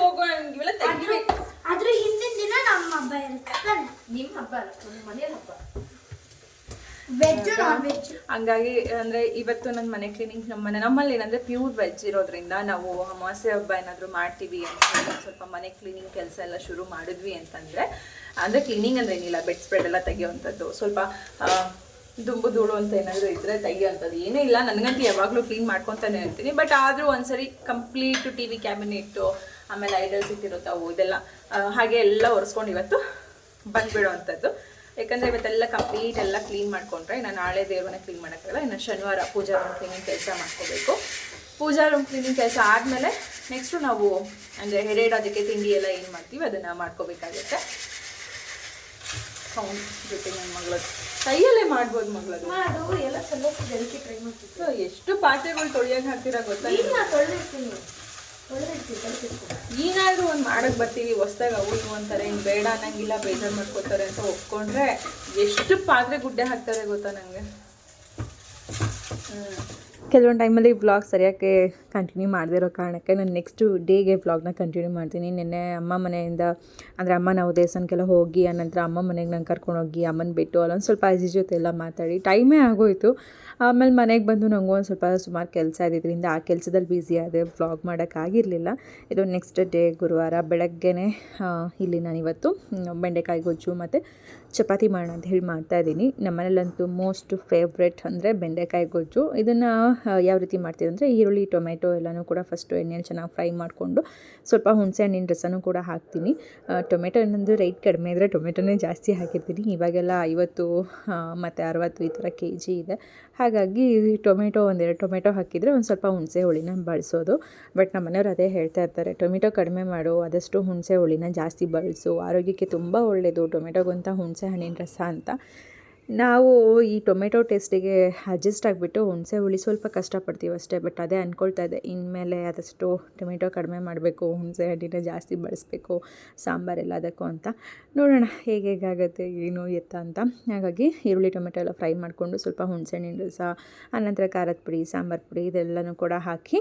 ಹೋಗೋ ಇವೆಲ್ಲ ತೆಗಿಬೇಕು. ಅದ್ರ ಹಿಂದಿನ ದಿನ ನಮ್ಮ ಹಬ್ಬ ಇರುತ್ತೆ. ತಾನೆ ನಿಮ್ ಹಬ್ಬ ನಮ್ಮ ಹಬ್ಬ. ವೆಜ್ ನಾನ್ ವೆಜ್ ಹಂಗಾಗಿ ಅಂದ್ರೆ ಇವತ್ತು ನನ್ನ ಮನೆ ಕ್ಲೀನಿಂಗ್ ನಮ್ಮ ಮನೆ ನಮ್ಮಲ್ಲಿ ಏನಂದ್ರೆ ಪ್ಯೂರ್ ವೆಜ್ ಇರೋದ್ರಿಂದ ನಾವು ಅಮಾವಾಸ್ಯೆ ಹಬ್ಬ ಏನಾದ್ರು ಮಾಡ್ತೀವಿ ಅಂತ ಸ್ವಲ್ಪ ಮನೆ ಕ್ಲೀನಿಂಗ್ ಕೆಲಸ ಎಲ್ಲ ಶುರು ಮಾಡಿದ್ವಿ ಅಂತಂದ್ರೆ ಅಂದ್ರೆ ಕ್ಲೀನಿಂಗ್ ಅಂದ್ರೆ ಏನಿಲ್ಲ ಬೆಡ್ ಸ್ಪ್ರೆಡ್ ಎಲ್ಲ ತೆಗೆಯುವಂಥದ್ದು. ಸ್ವಲ್ಪ ದುಂಬು ಧೂಳು ಅಂತ ಏನಾದ್ರು ಇದ್ರೆ ತೆಗಿಯೋವಂಥದ್ದು ಏನೂ ಇಲ್ಲ, ನನಗಂತೂ ಯಾವಾಗಲೂ ಕ್ಲೀನ್ ಮಾಡ್ಕೊತಾನೆ ಇರ್ತೀನಿ. ಬಟ್ ಆದರೂ ಒಂದ್ಸರಿ ಕಂಪ್ಲೀಟ್ ಟಿ ವಿ ಕ್ಯಾಬಿನೆಟ್ಟು ಆಮೇಲೆ ಐಡಲ್ಸ್ ಇಟ್ಟಿರುತ್ತವು ಇದೆಲ್ಲ ಹಾಗೆ ಎಲ್ಲ ಒರೆಸ್ಕೊಂಡು ಇವತ್ತು ಬಂದ್ಬಿಡೋವಂಥದ್ದು ಯಾಕಂದರೆ ಇವತ್ತೆಲ್ಲ ಕಂಪ್ಲೀಟ್ ಎಲ್ಲ ಕ್ಲೀನ್ ಮಾಡ್ಕೊಂಡ್ರೆ ನಾನು ನಾಳೆ ದೇವರನ್ನ ಕ್ಲೀನ್ ಮಾಡೋಕ್ಕಾಗಲ್ಲ, ಇನ್ನು ಶನಿವಾರ ಪೂಜಾ ರೂಮ್ ಕ್ಲೀನಿಂಗ್ ಕೆಲಸ ಮಾಡ್ಕೋಬೇಕು. ಪೂಜಾ ರೂಮ್ ಕ್ಲೀನಿಂಗ್ ಕೆಲಸ ಆದಮೇಲೆ ನೆಕ್ಸ್ಟು ನಾವು, ಅಂದರೆ ಹೆರೇಡೋದಕ್ಕೆ ತಿಂಡಿ ಎಲ್ಲ ಏನು ಮಾಡ್ತೀವಿ, ಅದನ್ನು ಮಾಡ್ಕೋಬೇಕಾಗುತ್ತೆ. ಸೌಂಡ್ ಜೊತೆ ನನ್ನ ಮಗಳದ್ದು ಕೈಯಲ್ಲೇ ಮಾಡ್ಬೋದು ಮಗಳದು. ಅದು ಎಲ್ಲ ಸ್ವಲ್ಪ ಜಲ್ಕಿ ಟ್ರೈ ಮಾಡ್ತಿದ್ದೆ. ಎಷ್ಟು ಪಾತ್ರೆಗಳು ತೊಳೆಯೋಕೆ ಹಾಕ್ತೀರಾ ಗೊತ್ತಾ ತೊಳೆದಿರ್ತೀನಿ. ಏನಾದರೂ ಒಂದು ಮಾಡಕ್ಕೆ ಬರ್ತೀವಿ ಹೊಸ್ದಾಗ ಅವ್ರು ಇವು ಅಂತಾರೆ ಹಿಂಗೆ ಬೇಡ ಅನ್ನಂಗಿಲ್ಲ ಬೇಜಾರು ಮಾಡ್ಕೋತಾರೆ ಅಂತ ಒಪ್ಕೊಂಡ್ರೆ ಎಷ್ಟು ಪಾತ್ರೆ ಗುಡ್ಡೆ ಹಾಕ್ತಾರೆ ಗೊತ್ತಾ ನನಗೆ ಕೆಲವೊಂದು ಟೈಮಲ್ಲಿ ವ್ಲಾಗ್ ಸರಿಯಾಗಿ ಕಂಟಿನ್ಯೂ ಮಾಡದೇ ಕಾರಣಕ್ಕೆ ನಾನು ನೆಕ್ಸ್ಟ್ ಡೇಗೆ ವ್ಲಾಗ್ನ ಕಂಟಿನ್ಯೂ ಮಾಡ್ತೀನಿ. ನಿನ್ನೆ ಅಮ್ಮ ಮನೆಯಿಂದ, ಅಂದರೆ ಅಮ್ಮ ನಾವು ದೇವಸ್ಥಾನಕ್ಕೆಲ್ಲ ಹೋಗಿ, ಆನಂತರ ಅಮ್ಮ ಮನೆಗೆ ನಂಗೆ ಕರ್ಕೊಂಡೋಗಿ ಅಮ್ಮನ ಬಿಟ್ಟು ಅಲ್ಲೊಂದು ಸ್ವಲ್ಪ ಅಜ್ಜಿ ಜೊತೆ ಎಲ್ಲ ಮಾತಾಡಿ ಟೈಮೇ ಆಗೋಯಿತು. ಆಮೇಲೆ ಮನೆಗೆ ಬಂದು ನನಗೂ ಒಂದು ಸ್ವಲ್ಪ ಸುಮಾರು ಕೆಲಸ ಇದ್ದಿದ್ದರಿಂದ ಆ ಕೆಲಸದಲ್ಲಿ ಬ್ಯುಸಿ ಆದೆ ವ್ಲಾಗ್ ಮಾಡೋಕ್ಕಾಗಿರಲಿಲ್ಲ ಇದು ನೆಕ್ಸ್ಟ್ ಡೇ ಗುರುವಾರ ಬೆಳಗ್ಗೆನೇ ಇಲ್ಲಿ ನಾನಿವತ್ತು ಇವತ್ತು ಬೆಂಡೆಕಾಯಿ ಗೊಜ್ಜು ಮತ್ತು ಚಪಾತಿ ಮಾಡೋಣ ಅಂತ ಹೇಳಿ ಮಾಡ್ತಾಯಿದ್ದೀನಿ ನಮ್ಮನೇಲಂತೂ ಮೋಸ್ಟ್ ಫೇವ್ರೆಟ್ ಅಂದರೆ ಬೆಂಡೆಕಾಯಿ ಗೊಜ್ಜು. ಇದನ್ನು ಯಾವ ರೀತಿ ಮಾಡ್ತೀವಿ ಅಂದರೆ ಈರುಳ್ಳಿ ಟೊಮೆಟೊ ಎಲ್ಲನೂ ಕೂಡ ಫಸ್ಟು ಎಣ್ಣೆಯಲ್ಲಿ ಚೆನ್ನಾಗಿ ಫ್ರೈ ಮಾಡಿಕೊಂಡು ಸ್ವಲ್ಪ ಹುಣಸೆ ಹಣ್ಣಿನ ರಸನೂ ಕೂಡ ಹಾಕ್ತೀನಿ. ಟೊಮೆಟೊ ಇನ್ನೊಂದು ರೇಟ್ ಕಡಿಮೆ ಇದ್ದರೆ ಟೊಮೆಟೊನೇ ಜಾಸ್ತಿ ಹಾಕಿರ್ತೀನಿ. ಇವಾಗೆಲ್ಲ ಐವತ್ತು ಮತ್ತು ಅರವತ್ತು ಈ ಥರ ಕೆ ಜಿ ಇದೆ. ಹಾಗಾಗಿ ಟೊಮೆಟೊ ಒಂದೆರಡು ಟೊಮೆಟೊ ಹಾಕಿದರೆ ಒಂದು ಸ್ವಲ್ಪ ಹುಣಸೆ ಹುಳಿನ ಬಳಸೋದು. ಬಟ್ ನಮ್ಮ ಮನೆಯವ್ರು ಅದೇ ಹೇಳ್ತಾ ಇರ್ತಾರೆ, ಟೊಮೆಟೊ ಕಡಿಮೆ ಮಾಡು, ಆದಷ್ಟು ಹುಣಸೆ ಹುಳಿನ ಜಾಸ್ತಿ ಬಳಸು. ಆರೋಗ್ಯಕ್ಕೆ ತುಂಬ ಒಳ್ಳೆಯದು ಟೊಮೆಟೊಗಂತ ಹುಣಸೆ ಹಣ್ಣಿನ ರಸ ಅಂತ. ನಾವು ಈ ಟೊಮೆಟೊ ಟೇಸ್ಟಿಗೆ ಅಡ್ಜಸ್ಟ್ ಆಗಿಬಿಟ್ಟು ಹುಣಸೆ ಹುಳಿ ಸ್ವಲ್ಪ ಕಷ್ಟಪಡ್ತೀವಿ ಅಷ್ಟೇ, ಬಟ್ ಅದೇ ಅಂದ್ಕೊಳ್ತಾ ಇದೆ. ಇನ್ಮೇಲೆ ಆದಷ್ಟು ಟೊಮೆಟೊ ಕಡಿಮೆ ಮಾಡಬೇಕು, ಹುಣಸೆ ಹಣ್ಣಿನ ಜಾಸ್ತಿ ಬಳಸಬೇಕು ಸಾಂಬಾರೆಲ್ಲ ಅದಕ್ಕೂ ಅಂತ. ನೋಡೋಣ ಹೇಗೆ ಹೇಗಾಗುತ್ತೆ ಏನು ಎತ್ತ ಅಂತ. ಹಾಗಾಗಿ ಈರುಳ್ಳಿ, ಟೊಮೆಟೊ ಎಲ್ಲ ಫ್ರೈ ಮಾಡಿಕೊಂಡು ಸ್ವಲ್ಪ ಹುಣಸೆ ಹಣ್ಣಿನ ರಸ, ಆನಂತರ ಖಾರದ ಪುಡಿ, ಸಾಂಬಾರು ಪುಡಿ ಇದೆಲ್ಲನೂ ಕೂಡ ಹಾಕಿ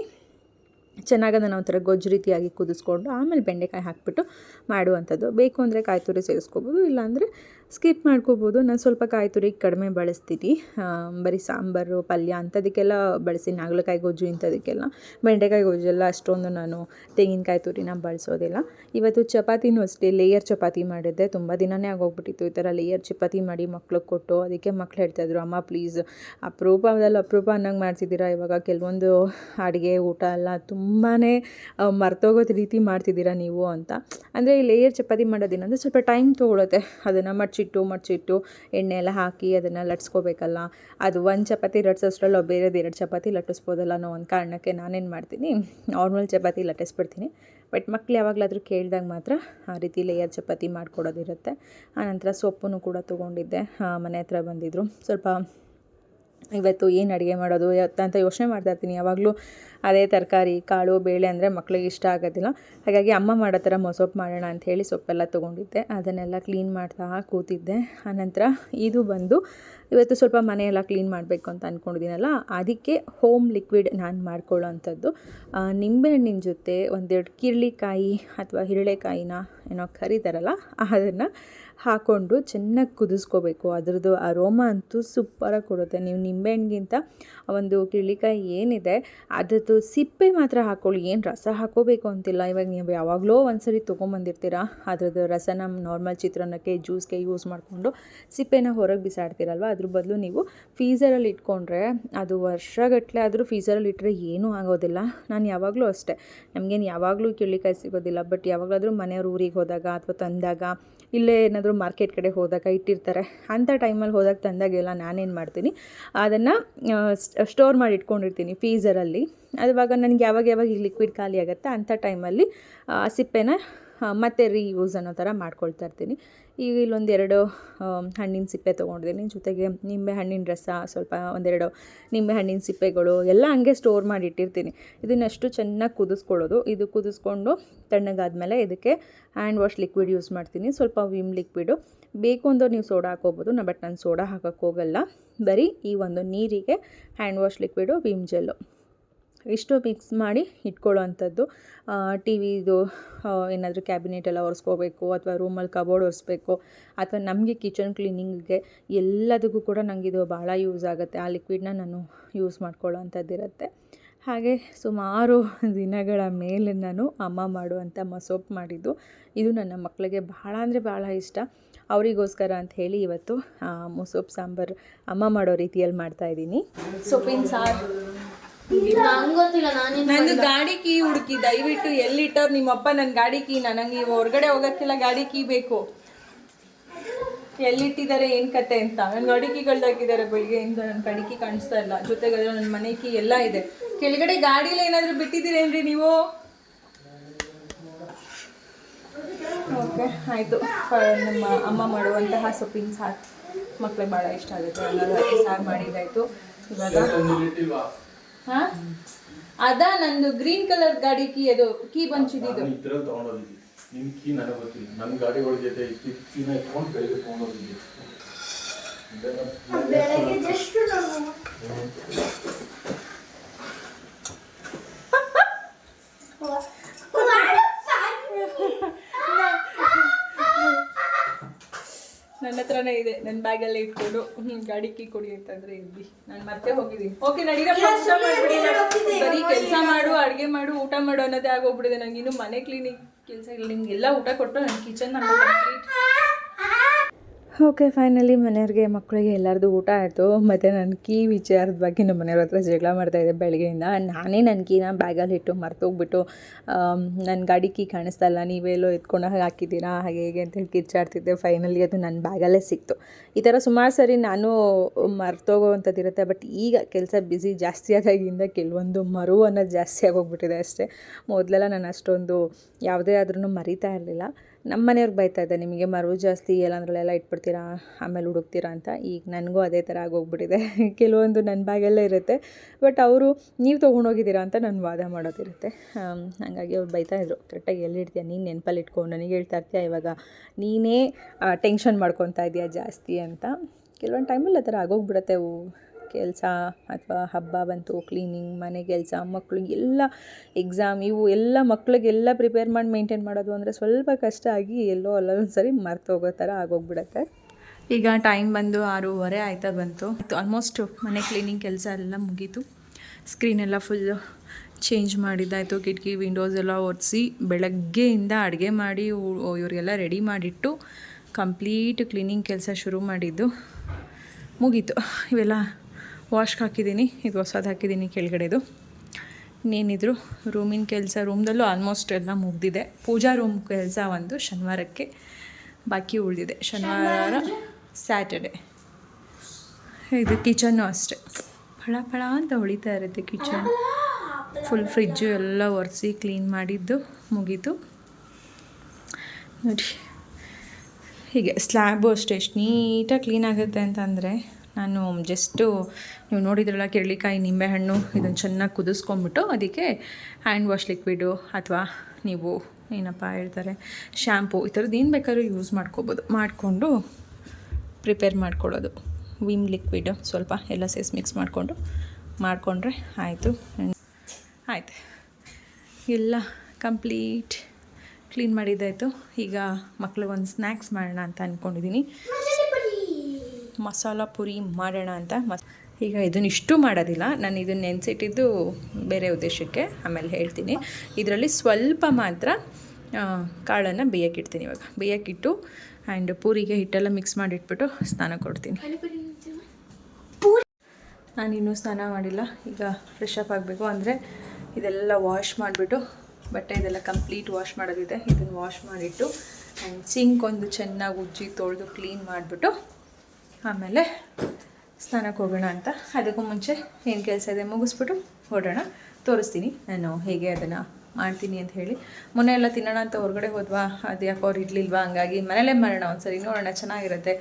ಚೆನ್ನಾಗಿ ಅದನ್ನು ಒಂಥರ ಗೊಜ್ಜು ರೀತಿಯಾಗಿ ಕುದಿಸ್ಕೊಂಡು ಆಮೇಲೆ ಬೆಂಡೆಕಾಯಿ ಹಾಕಿಬಿಟ್ಟು ಮಾಡುವಂಥದ್ದು. ಬೇಕು ಅಂದರೆ ಕಾಯಿ ತುರಿ ಸೇರಿಸ್ಕೋಬೋದು, ಇಲ್ಲಾಂದರೆ ಸ್ಕಿಪ್ ಮಾಡ್ಕೋಬೋದು. ನಾನು ಸ್ವಲ್ಪ ಕಾಯಿ ತುರಿ ಕಡಿಮೆ ಬಳಸ್ತೀನಿ. ಬರೀ ಸಾಂಬಾರು, ಪಲ್ಯ ಅಂಥದಕ್ಕೆಲ್ಲ ಬಳಸ್ತೀನಿ ಹಾಗಲಕಾಯಿ ಗೊಜ್ಜು ಇಂಥದಕ್ಕೆಲ್ಲ. ಬೆಂಡೆಕಾಯಿ ಗೊಜ್ಜೆಲ್ಲ ಅಷ್ಟೊಂದು ನಾನು ತೆಂಗಿನಕಾಯಿ ತುರಿನ ಬಳಸೋದಿಲ್ಲ. ಇವತ್ತು ಚಪಾತಿನೂ ಅಷ್ಟೇ ಲೇಯರ್ ಚಪಾತಿ ಮಾಡಿದ್ದೆ. ತುಂಬ ದಿನವೇ ಆಗೋಗ್ಬಿಟ್ಟಿತ್ತು. ಈ ಥರ ಲೇಯರ್ ಚಪಾತಿ ಮಾಡಿ ಮಕ್ಳಿಗೆ ಕೊಟ್ಟು, ಅದಕ್ಕೆ ಮಕ್ಳು ಹೇಳ್ತಾಯಿದ್ರು ಅಮ್ಮ ಪ್ಲೀಸ್ ಅಪರೂಪದಲ್ಲಿ ಅಪರೂಪ ಅನ್ನಂಗೆ ಮಾಡ್ತಿದ್ದೀರಾ? ಇವಾಗ ಕೆಲವೊಂದು ಅಡುಗೆ, ಊಟ ಎಲ್ಲ ತುಂಬಾ ಮರ್ತೋಗೋದ ರೀತಿ ಮಾಡ್ತಿದ್ದೀರಾ ನೀವು? ಅಂತ. ಅಂದರೆ ಈ ಲೇಯರ್ ಚಪಾತಿ ಮಾಡೋದೇನಂದರೆ ಸ್ವಲ್ಪ ಟೈಮ್ ತೊಗೊಳುತ್ತೆ. ಅದನ್ನು ಮಡ್ಚಿಟ್ಟು ಮಡ್ಚಿಟ್ಟು ಎಣ್ಣೆ ಎಲ್ಲ ಹಾಕಿ ಅದನ್ನು ಲಟ್ಸ್ಕೋಬೇಕಲ್ಲ. ಅದು ಒಂದು ಚಪಾತಿ ಲಟ್ಸೋಷ್ಟ್ರಲ್ಲಿ ಬೇರೆದು ಎರಡು ಚಪಾತಿ ಲಟ್ಟಿಸ್ಬೋದಲ್ಲ ಅನ್ನೋ ಒಂದು ಕಾರಣಕ್ಕೆ ನಾನೇನು ಮಾಡ್ತೀನಿ, ನಾರ್ಮಲ್ ಚಪಾತಿ ಲಟ್ಟಿಸ್ಬಿಡ್ತೀನಿ. ಬಟ್ ಮಕ್ಳು ಯಾವಾಗಲಾದರೂ ಕೇಳಿದಾಗ ಮಾತ್ರ ಆ ರೀತಿ ಲೇಯರ್ ಚಪಾತಿ ಮಾಡಿಕೊಡೋದಿರುತ್ತೆ. ಆನಂತರ ಸೊಪ್ಪನ್ನು ಕೂಡ ತೊಗೊಂಡಿದ್ದೆ ಮನೆ ಹತ್ರ ಬಂದಿದ್ದರು ಸ್ವಲ್ಪ ಇವತ್ತು ಏನು ಅಡುಗೆ ಮಾಡೋದು ಅಂತ ಯೋಚನೆ ಮಾಡ್ತಾ ಇರ್ತೀನಿ. ಯಾವಾಗಲೂ ಅದೇ ತರಕಾರಿ, ಕಾಳು, ಬೇಳೆ ಅಂದರೆ ಮಕ್ಕಳಿಗೆ ಇಷ್ಟ ಆಗೋದಿಲ್ಲ. ಹಾಗಾಗಿ ಅಮ್ಮ ಮಾಡೋ ಥರ ಮೊಸೊಪ್ಪು ಮಾಡೋಣ ಅಂತ ಹೇಳಿ ಸೊಪ್ಪೆಲ್ಲ ತೊಗೊಂಡಿದ್ದೆ. ಅದನ್ನೆಲ್ಲ ಕ್ಲೀನ್ ಮಾಡ್ತಾ ಕೂತಿದ್ದೆ. ಆನಂತರ ಇದು ಬಂದು ಇವತ್ತು ಸ್ವಲ್ಪ ಮನೆಯೆಲ್ಲ ಕ್ಲೀನ್ ಮಾಡಬೇಕು ಅಂತ ಅಂದ್ಕೊಂಡಿದ್ದೀನಲ್ಲ ಅದಕ್ಕೆ ಹೋಮ್ ಲಿಕ್ವಿಡ್ ನಾನು ಮಾಡ್ಕೊಳ್ಳೋ ಅಂಥದ್ದು. ನಿಂಬೆಹಣ್ಣಿನ ಜೊತೆ ಒಂದೆರಡು ಕಿರ್ಳಿಕಾಯಿ ಅಥವಾ ಹಿರಳೆಕಾಯಿನ ಏನೋ ಕರೀತಾರಲ್ಲ, ಅದನ್ನು ಹಾಕ್ಕೊಂಡು ಚೆನ್ನಾಗಿ ಕುದಿಸ್ಕೋಬೇಕು. ಅದರದ್ದು ಅರೋಮ ಅಂತೂ ಸೂಪರಾಗಿ ಕೊಡುತ್ತೆ. ನೀವು ನಿಂಬೆಹಣ್ಣಿಗಿಂತ ಒಂದು ಕಿಳಿಕಾಯಿ ಏನಿದೆ, ಅದರದ್ದು ಸಿಪ್ಪೆ ಮಾತ್ರ ಹಾಕ್ಕೊಳ್ಳಿ ಏನು ರಸ ಹಾಕೋಬೇಕು ಅಂತಿಲ್ಲ. ಇವಾಗ ನೀವು ಯಾವಾಗಲೋ ಒಂದ್ಸರಿ ತೊಗೊಂಬಂದಿರ್ತೀರ? ಅದ್ರದ್ದು ನಮ್ಮ ನಾರ್ಮಲ್ ಚಿತ್ರಾನ್ನಕ್ಕೆ ಜ್ಯೂಸ್ಗೆ ಯೂಸ್ ಮಾಡಿಕೊಂಡು ಸಿಪ್ಪೆನ ಹೊರಗೆ ಬಿಸಾಡ್ತೀರಲ್ವ? ಅದ್ರ ಬದಲು ನೀವು ಫೀಸರಲ್ಲಿ ಇಟ್ಕೊಂಡ್ರೆ ಅದು ವರ್ಷಗಟ್ಟಲೆ ಆದರೂ ಫೀಸರಲ್ಲಿ ಇಟ್ಟರೆ ಏನೂ ಆಗೋದಿಲ್ಲ. ನಾನು ಯಾವಾಗಲೂ ಅಷ್ಟೇ. ನಮಗೇನು ಯಾವಾಗಲೂ ಕಿಳ್ಳಿಕಾಯಿ ಸಿಗೋದಿಲ್ಲ. ಬಟ್ ಯಾವಾಗಲಾದರೂ ಮನೆಯವ್ರ ಊರಿಗೆ ಹೋದಾಗ ಅಥವಾ ತಂದಾಗ, ಇಲ್ಲೇ ಏನಾದರೂ ಮಾರ್ಕೆಟ್ ಕಡೆ ಹೋದಾಗ ಇಟ್ಟಿರ್ತಾರೆ ಅಂಥ ಟೈಮಲ್ಲಿ ಹೋದಾಗ ತಂದಾಗೆಲ್ಲ ನಾನೇನು ಮಾಡ್ತೀನಿ, ಅದನ್ನು ಸ್ಟೋರ್ ಮಾಡಿ ಇಟ್ಕೊಂಡಿರ್ತೀನಿ ಫೀಸರಲ್ಲಿ ಅದುವಾಗ ನನಗೆ ಯಾವಾಗ ಯಾವಾಗ ಈ ಲಿಕ್ವಿಡ್ ಖಾಲಿ ಆಗುತ್ತೆ ಅಂಥ ಟೈಮಲ್ಲಿ ಸಿಪ್ಪೆನ ಮತ್ತೆ ರೀಯೂಸ್ ಅನ್ನೋ ಥರ ಮಾಡ್ಕೊಳ್ತಾ ಇರ್ತೀನಿ. ಈಗ ಇಲ್ಲೊಂದು ಎರಡು ಹಣ್ಣಿನ ಸಿಪ್ಪೆ ತೊಗೊಂಡಿದ್ದೀನಿ. ಜೊತೆಗೆ ನಿಂಬೆ ಹಣ್ಣಿನ ರಸ, ಸ್ವಲ್ಪ ಒಂದೆರಡು ನಿಂಬೆ ಹಣ್ಣಿನ ಸಿಪ್ಪೆಗಳು ಎಲ್ಲ ಹಂಗೆ ಸ್ಟೋರ್ ಮಾಡಿ ಇಟ್ಟಿರ್ತೀನಿ ಇದನ್ನಷ್ಟು ಚೆನ್ನಾಗಿ ಕುದಿಸ್ಕೊಳ್ಳೋದು. ಇದು ಕುದಿಸ್ಕೊಂಡು ತಣ್ಣಗಾದ್ಮೇಲೆ ಇದಕ್ಕೆ ಹ್ಯಾಂಡ್ ವಾಶ್ ಲಿಕ್ವಿಡ್ ಯೂಸ್ ಮಾಡ್ತೀನಿ. ಸ್ವಲ್ಪ ವಿಮ್ ಲಿಕ್ವಿಡು ಬೇಕು ಅಂದ್ರೆ ನೀವು ಸೋಡಾ ಹಾಕೋಬೋದು ನಾ ಬಟ್ ನಾನು ಸೋಡಾ ಹಾಕೋಕ್ಕೆ ಹೋಗಲ್ಲ. ಬರೀ ಈ ಒಂದು ನೀರಿಗೆ hand wash liquid Vim gel ಇಷ್ಟು ಮಿಕ್ಸ್ ಮಾಡಿ ಇಟ್ಕೊಳ್ಳೋ ಅಂಥದ್ದು ಟಿ ವಿದು ಏನಾದರೂ ಕ್ಯಾಬಿನೆಟ್ ಎಲ್ಲ ಒರೆಸ್ಕೋಬೇಕು ಅಥವಾ ರೂಮಲ್ಲಿ ಕಬೋರ್ಡ್ ಒರೆಸ್ಬೇಕು ಅಥವಾ ನಮಗೆ ಕಿಚನ್ ಕ್ಲೀನಿಂಗ್ಗೆ ಎಲ್ಲದಕ್ಕೂ ಕೂಡ ನನಗೆ ಇದು ಭಾಳ ಯೂಸ್ ಆಗುತ್ತೆ. ಆ ಲಿಕ್ವಿಡ್ನ ನಾನು ಯೂಸ್ ಮಾಡ್ಕೊಳ್ಳೋ ಅಂಥದ್ದಿರುತ್ತೆ ಹಾಗೆ ಸುಮಾರು ದಿನಗಳ ಮೇಲೆ ನಾನು ಅಮ್ಮ ಮಾಡುವಂಥ ಮಸೋಪ್ ಮಾಡಿದ್ದು. ಇದು ನನ್ನ ಮಕ್ಕಳಿಗೆ ಭಾಳ ಅಂದರೆ ಭಾಳ ಇಷ್ಟ. ಅವರಿಗೋಸ್ಕರ ಅಂತ ಹೇಳಿ ಇವತ್ತು ಮೊಸೋಪ್ ಸಾಂಬಾರು ಅಮ್ಮ ಮಾಡೋ ರೀತಿಯಲ್ಲಿ ಮಾಡ್ತಾಯಿದ್ದೀನಿ ಸೊಪ್ಪಿನ ಸಾರು. ಗೊತ್ತಿಲ್ಲ ನಾನು ನಂದು ಗಾಡಿ ಕೀ ಹುಡುಕಿ ದಯವಿಟ್ಟು ಎಲ್ಲಿಟ್ಟವ್ರು ನಿಮ್ಮಪ್ಪ ನನ್ನ ಗಾಡಿ ಕೀ ನನಗೆ ನೀವು ಹೊರಗಡೆ ಹೋಗೋಕ್ಕೆಲ್ಲ ಗಾಡಿ ಕೀ ಬೇಕು. ಎಲ್ಲಿಟ್ಟಿದ್ದಾರೆ ಏನು ಕತೆ ಅಂತ. ನನ್ನ ಗಾಡಿ ಬೆಳಿಗ್ಗೆ ಬೆಳಿಗ್ಗೆಯಿಂದ ನನ್ನ ಗಾಡಿ ಕೀ ಕಾಣಿಸ್ತಾ ಇಲ್ಲ. ಜೊತೆಗೆ ನನ್ನ ಮನೆ ಕೀ ಎಲ್ಲ ಇದೆ. ಕೆಳಗಡೆ ಗಾಡಿಲಿ ಏನಾದರೂ ಬಿಟ್ಟಿದ್ದೀರೇನ್ರಿ ನೀವು? ಓಕೆ ಆಯಿತು. ನಮ್ಮ ಅಮ್ಮ ಮಾಡುವಂತಹ ಸೊಪ್ಪಿನ ಸಾರು. ಮಕ್ಕಳಿಗೆ ಭಾಳ ಇಷ್ಟ ಆಗುತ್ತೆ. ಸಾರ್ ಸಾರು ಮಾಡಿದ್ದಾಯಿತು. ಇವಾಗ ಹಾಂ? ಅದ ನಂದು ಗ್ರೀನ್ ಕಲರ್ ಗಾಡಿ ಕೀ ಅದು ಕೀ ಬಂಚಿದ್ದು ಇದ್ರಲ್ಲಿ ತಗೊಂಡೋಗಿದ್ವಿ ನಿನ್ ಕೀ ನನಗೆ ಗೊತ್ತಿಲ್ಲ. ನನ್ನ ಗಾಡಿ ಜೊತೆ ಕೀನ ಇಟ್ಕೊಂಡು ಬೆಳಿಗ್ಗೆ ತಗೊಂಡೋಗಿದ್ವಿ ಬೆಳಗ್ಗೆ ಜಸ್ಟ್ ನನ್ನ ಹತ್ರನೇ ಇದೆ. ನನ್ನ ಬ್ಯಾಗಲ್ಲೇ ಇಟ್ಕೊಂಡು ಹ್ಮ್, ಗಾಡಿ ಕೀ ಕೊಡಿ ಅಂತಂದ್ರೆ ಇದ್ವಿ ನಾನು ಮತ್ತೆ ಹೋಗಿದ್ದೀನಿ. ಓಕೆ ನಡೀರಪ್ಪ ಬರೀ ಕೆಲಸ ಮಾಡು ಅಡುಗೆ ಮಾಡು ಊಟ ಮಾಡು ಅನ್ನೋದೇ ಆಗೋಗ್ಬಿಡಿದೆ ನಂಗೆ ಇನ್ನು ಮನೆ ಕ್ಲೀನಿಂಗ್ ಕೆಲಸ ಇಲ್ಲ. ನಿಮ್ಗೆಲ್ಲ ಊಟ ಕೊಟ್ಟು ನನ್ನ ಕಿಚನ್ ಕಂಪ್ಲೀಟ್ ಓಕೆ ಫೈನಲಿ ಮನೆಯವ್ರಿಗೆ, ಮಕ್ಕಳಿಗೆ ಎಲ್ಲರದು ಊಟ ಆಯಿತು. ಮತ್ತು ನನ್ನ ಕೀ ವಿಚಾರದ ಬಗ್ಗೆ ನಮ್ಮ ಮನೆಯವ್ರ ಹತ್ರ ಜಗಳ ಮಾಡ್ತಾಯಿದ್ದೆ ಬೆಳಗ್ಗೆಯಿಂದ. ನಾನೇ ನನ್ನ ಕೀನ ಬ್ಯಾಗಲ್ಲಿ ಇಟ್ಟು ಮರ್ತೋಗ್ಬಿಟ್ಟು ನನ್ನ ಗಾಡಿ ಕೀ ಕಾಣಿಸ್ತಾ ಇಲ್ಲ. ನೀವೆಲ್ಲೋ ಎತ್ಕೊಂಡು ಹಾಕಿದ್ದೀರಾ? ಹಾಗೆ ಹೇಗೆ ಅಂತೇಳಿ ಕಿರ್ಚಾಡ್ತಿದ್ದೆ. ಫೈನಲಿ ಅದು ನನ್ನ ಬ್ಯಾಗಲ್ಲೇ ಸಿಕ್ತು. ಈ ಥರ ಸುಮಾರು ಸರಿ ನಾನು ಮರ್ತೋಗೋವಂಥದ್ದು ಇರುತ್ತೆ ಬಟ್ ಈಗ ಕೆಲಸ ಬ್ಯುಸಿ ಜಾಸ್ತಿ ಆದಾಗಿಂದ ಕೆಲವೊಂದು ಮರು ಅನ್ನೋದು ಜಾಸ್ತಿ ಆಗೋಗ್ಬಿಟ್ಟಿದೆ ಅಷ್ಟೇ. ಮೊದಲೆಲ್ಲ ನಾನು ಅಷ್ಟೊಂದು ಯಾವುದೇ ಆದ್ರೂ ಮರಿತಾ ಇರಲಿಲ್ಲ. ನಮ್ಮ ಮನೆಯವ್ರಿಗೆ ಬೈತಾ ಇದ್ದೆ ನಿಮಗೆ ಮರು ಜಾಸ್ತಿ ಎಲ್ಲಂದ್ರಲ್ಲೆಲ್ಲ ಇಟ್ಬಿಡ್ತೀರಾ, ಆಮೇಲೆ ಹುಡುಕ್ತೀರಾ ಅಂತ. ಈಗ ನನಗೂ ಅದೇ ಥರ ಆಗೋಗ್ಬಿಟ್ಟಿದೆ. ಕೆಲವೊಂದು ನನ್ನ ಬ್ಯಾಗಲ್ಲೇ ಇರುತ್ತೆ, ಬಟ್ ಅವರು, ನೀವು ತೊಗೊಂಡೋಗಿದ್ದೀರಾ ಅಂತ ನಾನು ವಾದ ಮಾಡೋದಿರುತ್ತೆ. ಹಾಗಾಗಿ ಅವ್ರು ಬೈತಾ ಇದ್ರು. ಕರೆಕ್ಟಾಗಿ ಎಲ್ಲಿಡ್ತೀಯ? ನೀನು ನೆನಪಲ್ಲಿ ಇಟ್ಕೊಂಡು ನನಗೆ ಹೇಳ್ತಾ ಇರ್ತೀಯ ಇವಾಗ? ನೀನೇ ಟೆನ್ಷನ್ ಮಾಡ್ಕೊತಾ ಇದೆಯಾ ಜಾಸ್ತಿ ಅಂತ? ಕೆಲವೊಂದು ಟೈಮಲ್ಲಿ ಆ ಥರ ಆಗೋಗ್ಬಿಡುತ್ತೆ ಕೆಲಸ ಅಥವಾ ಹಬ್ಬ ಬಂತು ಕ್ಲೀನಿಂಗ್ ಮನೆ ಕೆಲಸ ಮಕ್ಕಳು ಎಲ್ಲ ಎಕ್ಸಾಮ್ ಇವು ಎಲ್ಲ ಮಕ್ಕಳಿಗೆಲ್ಲ ಪ್ರಿಪೇರ್ ಮಾಡಿ ಮೇಂಟೈನ್ ಮಾಡೋದು ಅಂದರೆ ಸ್ವಲ್ಪ ಕಷ್ಟ ಆಗಿ ಎಲ್ಲೋ ಅಲ್ಲೊಂದು ಸರಿ ಮರ್ತು ಹೋಗೋ ಥರ ಆಗೋಗ್ಬಿಡತ್ತೆ. ಈಗ ಟೈಮ್ ಬಂದು ಆರೂವರೆ ಆಯ್ತಾ ಬಂತು. ಆಲ್ಮೋಸ್ಟ್ ಮನೆ ಕ್ಲೀನಿಂಗ್ ಕೆಲಸ ಎಲ್ಲ ಮುಗೀತು. ಸ್ಕ್ರೀನೆಲ್ಲ ಫುಲ್ ಚೇಂಜ್ ಮಾಡಿದ್ದಾಯಿತು. ಕಿಟಕಿ ವಿಂಡೋಸ್ ಎಲ್ಲ ಒರೆಸಿ ಬೆಳಗ್ಗೆಯಿಂದ ಅಡುಗೆ ಮಾಡಿ ಇವರಿಗೆಲ್ಲ ರೆಡಿ ಮಾಡಿಟ್ಟು ಕಂಪ್ಲೀಟ್ ಕ್ಲೀನಿಂಗ್ ಕೆಲಸ ಶುರು ಮಾಡಿದ್ದು ಮುಗೀತು. ಇವೆಲ್ಲ ವಾಶ್ಗೆ ಹಾಕಿದ್ದೀನಿ. ಇದು ಹೊಸದು ಹಾಕಿದ್ದೀನಿ ಕೆಳಗಡೆದು. ಇನ್ನೇನಿದ್ರು ರೂಮಿನ ಕೆಲಸ ರೂಮ್ದಲ್ಲೂ ಆಲ್ಮೋಸ್ಟ್ ಎಲ್ಲ ಮುಗಿದಿದೆ. ಪೂಜಾ ರೂಮ್ ಕೆಲಸ ಒಂದು ಶನಿವಾರಕ್ಕೆ ಬಾಕಿ ಉಳಿದಿದೆ. ಶನಿವಾರ ಸ್ಯಾಟರ್ಡೆ. ಇದು ಕಿಚನ್ನು ಅಷ್ಟೆ. ಫಳ ಫಳ ಅಂತ ಹೊಳಿತಾ ಇರುತ್ತೆ ಕಿಚನ್. ಫುಲ್ ಫ್ರಿಜ್ಜು ಎಲ್ಲ ಒರೆಸಿ ಕ್ಲೀನ್ ಮಾಡಿದ್ದು ಮುಗೀತು. ನೋಡಿ. ಹೀಗೆ ಸ್ಲ್ಯಾಬು ಅಷ್ಟೆ. ಎಷ್ಟು ನೀಟಾಗಿ ಕ್ಲೀನ್ ಆಗುತ್ತೆ ಅಂತಂದರೆ ನಾನು ಜಸ್ಟು ನೀವು ನೋಡಿದ್ರಲ್ಲ ಕೆರಳಿಕಾಯಿ ನಿಂಬೆಹಣ್ಣು, ಇದನ್ನು ಚೆನ್ನಾಗಿ ಕುದಿಸ್ಕೊಂಬಿಟ್ಟು ಅದಕ್ಕೆ ಹ್ಯಾಂಡ್ ವಾಶ್ ಲಿಕ್ವಿಡು ಅಥವಾ ನೀವು ಏನಪ್ಪ ಹೇಳ್ತಾರೆ ಶ್ಯಾಂಪು ಈ ಥರದ್ದು ಏನು ಬೇಕಾದ್ರೂ ಯೂಸ್ ಮಾಡ್ಕೋಬೋದು. ಮಾಡಿಕೊಂಡು ಪ್ರಿಪೇರ್ ಮಾಡ್ಕೊಳ್ಳೋದು. ವಿಮ್ ಲಿಕ್ವಿಡ್ ಸ್ವಲ್ಪ ಎಲ್ಲ ಸೇಸ್ ಮಿಕ್ಸ್ ಮಾಡಿಕೊಂಡು ಮಾಡಿಕೊಂಡ್ರೆ ಆಯಿತು. ಆಯ್ತು. ಎಲ್ಲ ಕಂಪ್ಲೀಟ್ ಕ್ಲೀನ್ ಮಾಡಿದ್ದಾಯಿತು. ಈಗ ಮಕ್ಳಿಗೊಂದು ಸ್ನ್ಯಾಕ್ಸ್ ಮಾಡೋಣ ಅಂತ ಅಂದ್ಕೊಂಡಿದ್ದೀನಿ ಮಸಾಲ ಪುರಿ ಮಾಡೋಣ ಅಂತ ಮಸ್, ಈಗ ಇದನ್ನ ಇಷ್ಟು ಮಾಡೋದಿಲ್ಲ. ನಾನು ಇದನ್ನ ನೆನೆಸಿಟ್ಟಿದ್ದು ಬೇರೆ ಉದ್ದೇಶಕ್ಕೆ ಆಮೇಲೆ ಹೇಳ್ತೀನಿ. ಇದರಲ್ಲಿ ಸ್ವಲ್ಪ ಮಾತ್ರ ಕಾಳನ್ನು ಬೇಯಕ್ಕಿಡ್ತೀನಿ ಇವಾಗ. ಬೇಯಕ್ಕಿಟ್ಟು ಆ್ಯಂಡ್ ಪೂರಿಗೆ ಹಿಟ್ಟೆಲ್ಲ ಮಿಕ್ಸ್ ಮಾಡಿಟ್ಬಿಟ್ಟು ಸ್ನಾನ ಕೊಡ್ತೀನಿ. ನಾನಿನ್ನೂ ಸ್ನಾನ ಮಾಡಿಲ್ಲ. ಈಗ ಫ್ರೆಶ್ ಅಪ್ ಆಗಬೇಕು ಅಂದರೆ ಇದೆಲ್ಲ ವಾಶ್ ಮಾಡಿಬಿಟ್ಟು ಬಟ್ಟೆ ಇದೆಲ್ಲ ಕಂಪ್ಲೀಟ್ ವಾಶ್ ಮಾಡೋದಿದೆ. ಇದನ್ನು ವಾಶ್ ಮಾಡಿಟ್ಟು ಆ್ಯಂಡ್ ಸಿಂಕ್ ಒಂದು ಚೆನ್ನಾಗಿ ಉಜ್ಜಿ ತೊಳೆದು ಕ್ಲೀನ್ ಮಾಡಿಬಿಟ್ಟು ಆಮೇಲೆ ಸ್ನಾನಕ್ಕೆ ಹೋಗೋಣ ಅಂತ. ಅದಕ್ಕೂ ಮುಂಚೆ ಏನು ಕೆಲಸ ಇದೆ ಮುಗಿಸ್ಬಿಟ್ಟು ಹೊರಡೋಣ. ತೋರಿಸ್ತೀನಿ ನಾನು ಹೇಗೆ ಅದನ್ನು ಮಾಡ್ತೀನಿ ಅಂತ ಹೇಳಿ. ಮೊನ್ನೆ ಎಲ್ಲ ತಿನ್ನೋಣ ಅಂತ ಹೊರಗಡೆ ಹೋದ್ವಾ? ಅದು ಯಾಕೋ ಅವ್ರು ಇರಲಿಲ್ವಾ? ಹಂಗಾಗಿ ಮನೇಲೇ ಮಾಡೋಣ ಒಂದ್ಸರಿ ನೋಡೋಣ ಚೆನ್ನಾಗಿರುತ್ತೆ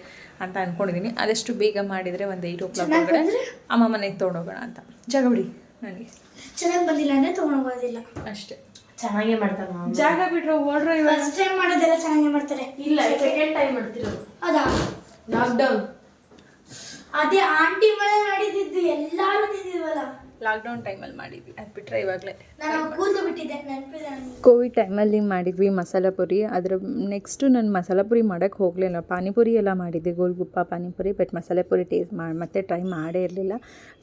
ಅಂತ ಅಂದ್ಕೊಂಡಿದ್ದೀನಿ ಆದಷ್ಟು ಬೇಗ ಮಾಡಿದರೆ ಒಂದು ಏಯ್ಟ್ ಓ ಕ್ಲಾಕ್ ಒಳಗಡೆ ಅಮ್ಮ ಮನೆಗೆ ತೊಗೊಂಡೋಗೋಣ ಅಂತ. ಜಾಗ ಬಿಡಿ ನನಗೆ. ಚೆನ್ನಾಗಿ ಬಂದಿಲ್ಲ ಅಂದರೆ ತೊಗೊಂಡೋಗೋದಿಲ್ಲ. ಅಷ್ಟೇ. ಚೆನ್ನಾಗೇ ಮಾಡ್ತಾರೆ ಜಾಗ ಬಿಟ್ರೆ ಓಡ್ರೆ ಇವಾಗ. ಫಸ್ಟ್ ಟೈಮ್ ಮಾಡೋದೆಲ್ಲ ಚೆನ್ನಾಗೇ ಮಾಡ್ತಾರೆ. ಇಲ್ಲ ಸೆಕೆಂಡ್ ಟೈಮ್ ಮಾಡ್ತಿರೋದು. ಹೌದಾ ಲಾಕ್ಡೌನ್ ಅದೇ ಆಂಟಿ ಮಳೆ ನಡೀತಿದ್ದು ಎಲ್ಲಾರು ತಿಂದಿದ್ವಲ್ಲ? ಲಾಕ್ಡೌನ್ ಟೈಮಲ್ಲಿ ಮಾಡಿದ್ವಿ. ಅದು ಬಿಟ್ಟರೆ ಇವಾಗಲೇ. ಕೋವಿಡ್ ಟೈಮಲ್ಲಿ ಮಾಡಿದ್ವಿ ಮಸಾಲ ಪುರಿ. ಅದ್ರ ನೆಕ್ಸ್ಟು ನಾನು ಮಸಾಲ ಪುರಿ ಮಾಡೋಕ್ಕೆ ಹೋಗಲಿಲ್ಲ. ಪಾನಿಪುರಿ ಎಲ್ಲ ಮಾಡಿದ್ದೆ ಗೋಲ್ಗುಪ್ಪ ಪಾನಿಪುರಿ ಬಟ್ ಮಸಾಲೆ ಪುರಿ ಟೇಸ್ಟ್ ಮಾಡಿ ಮತ್ತೆ ಟ್ರೈ ಮಾಡೇ ಇರಲಿಲ್ಲ.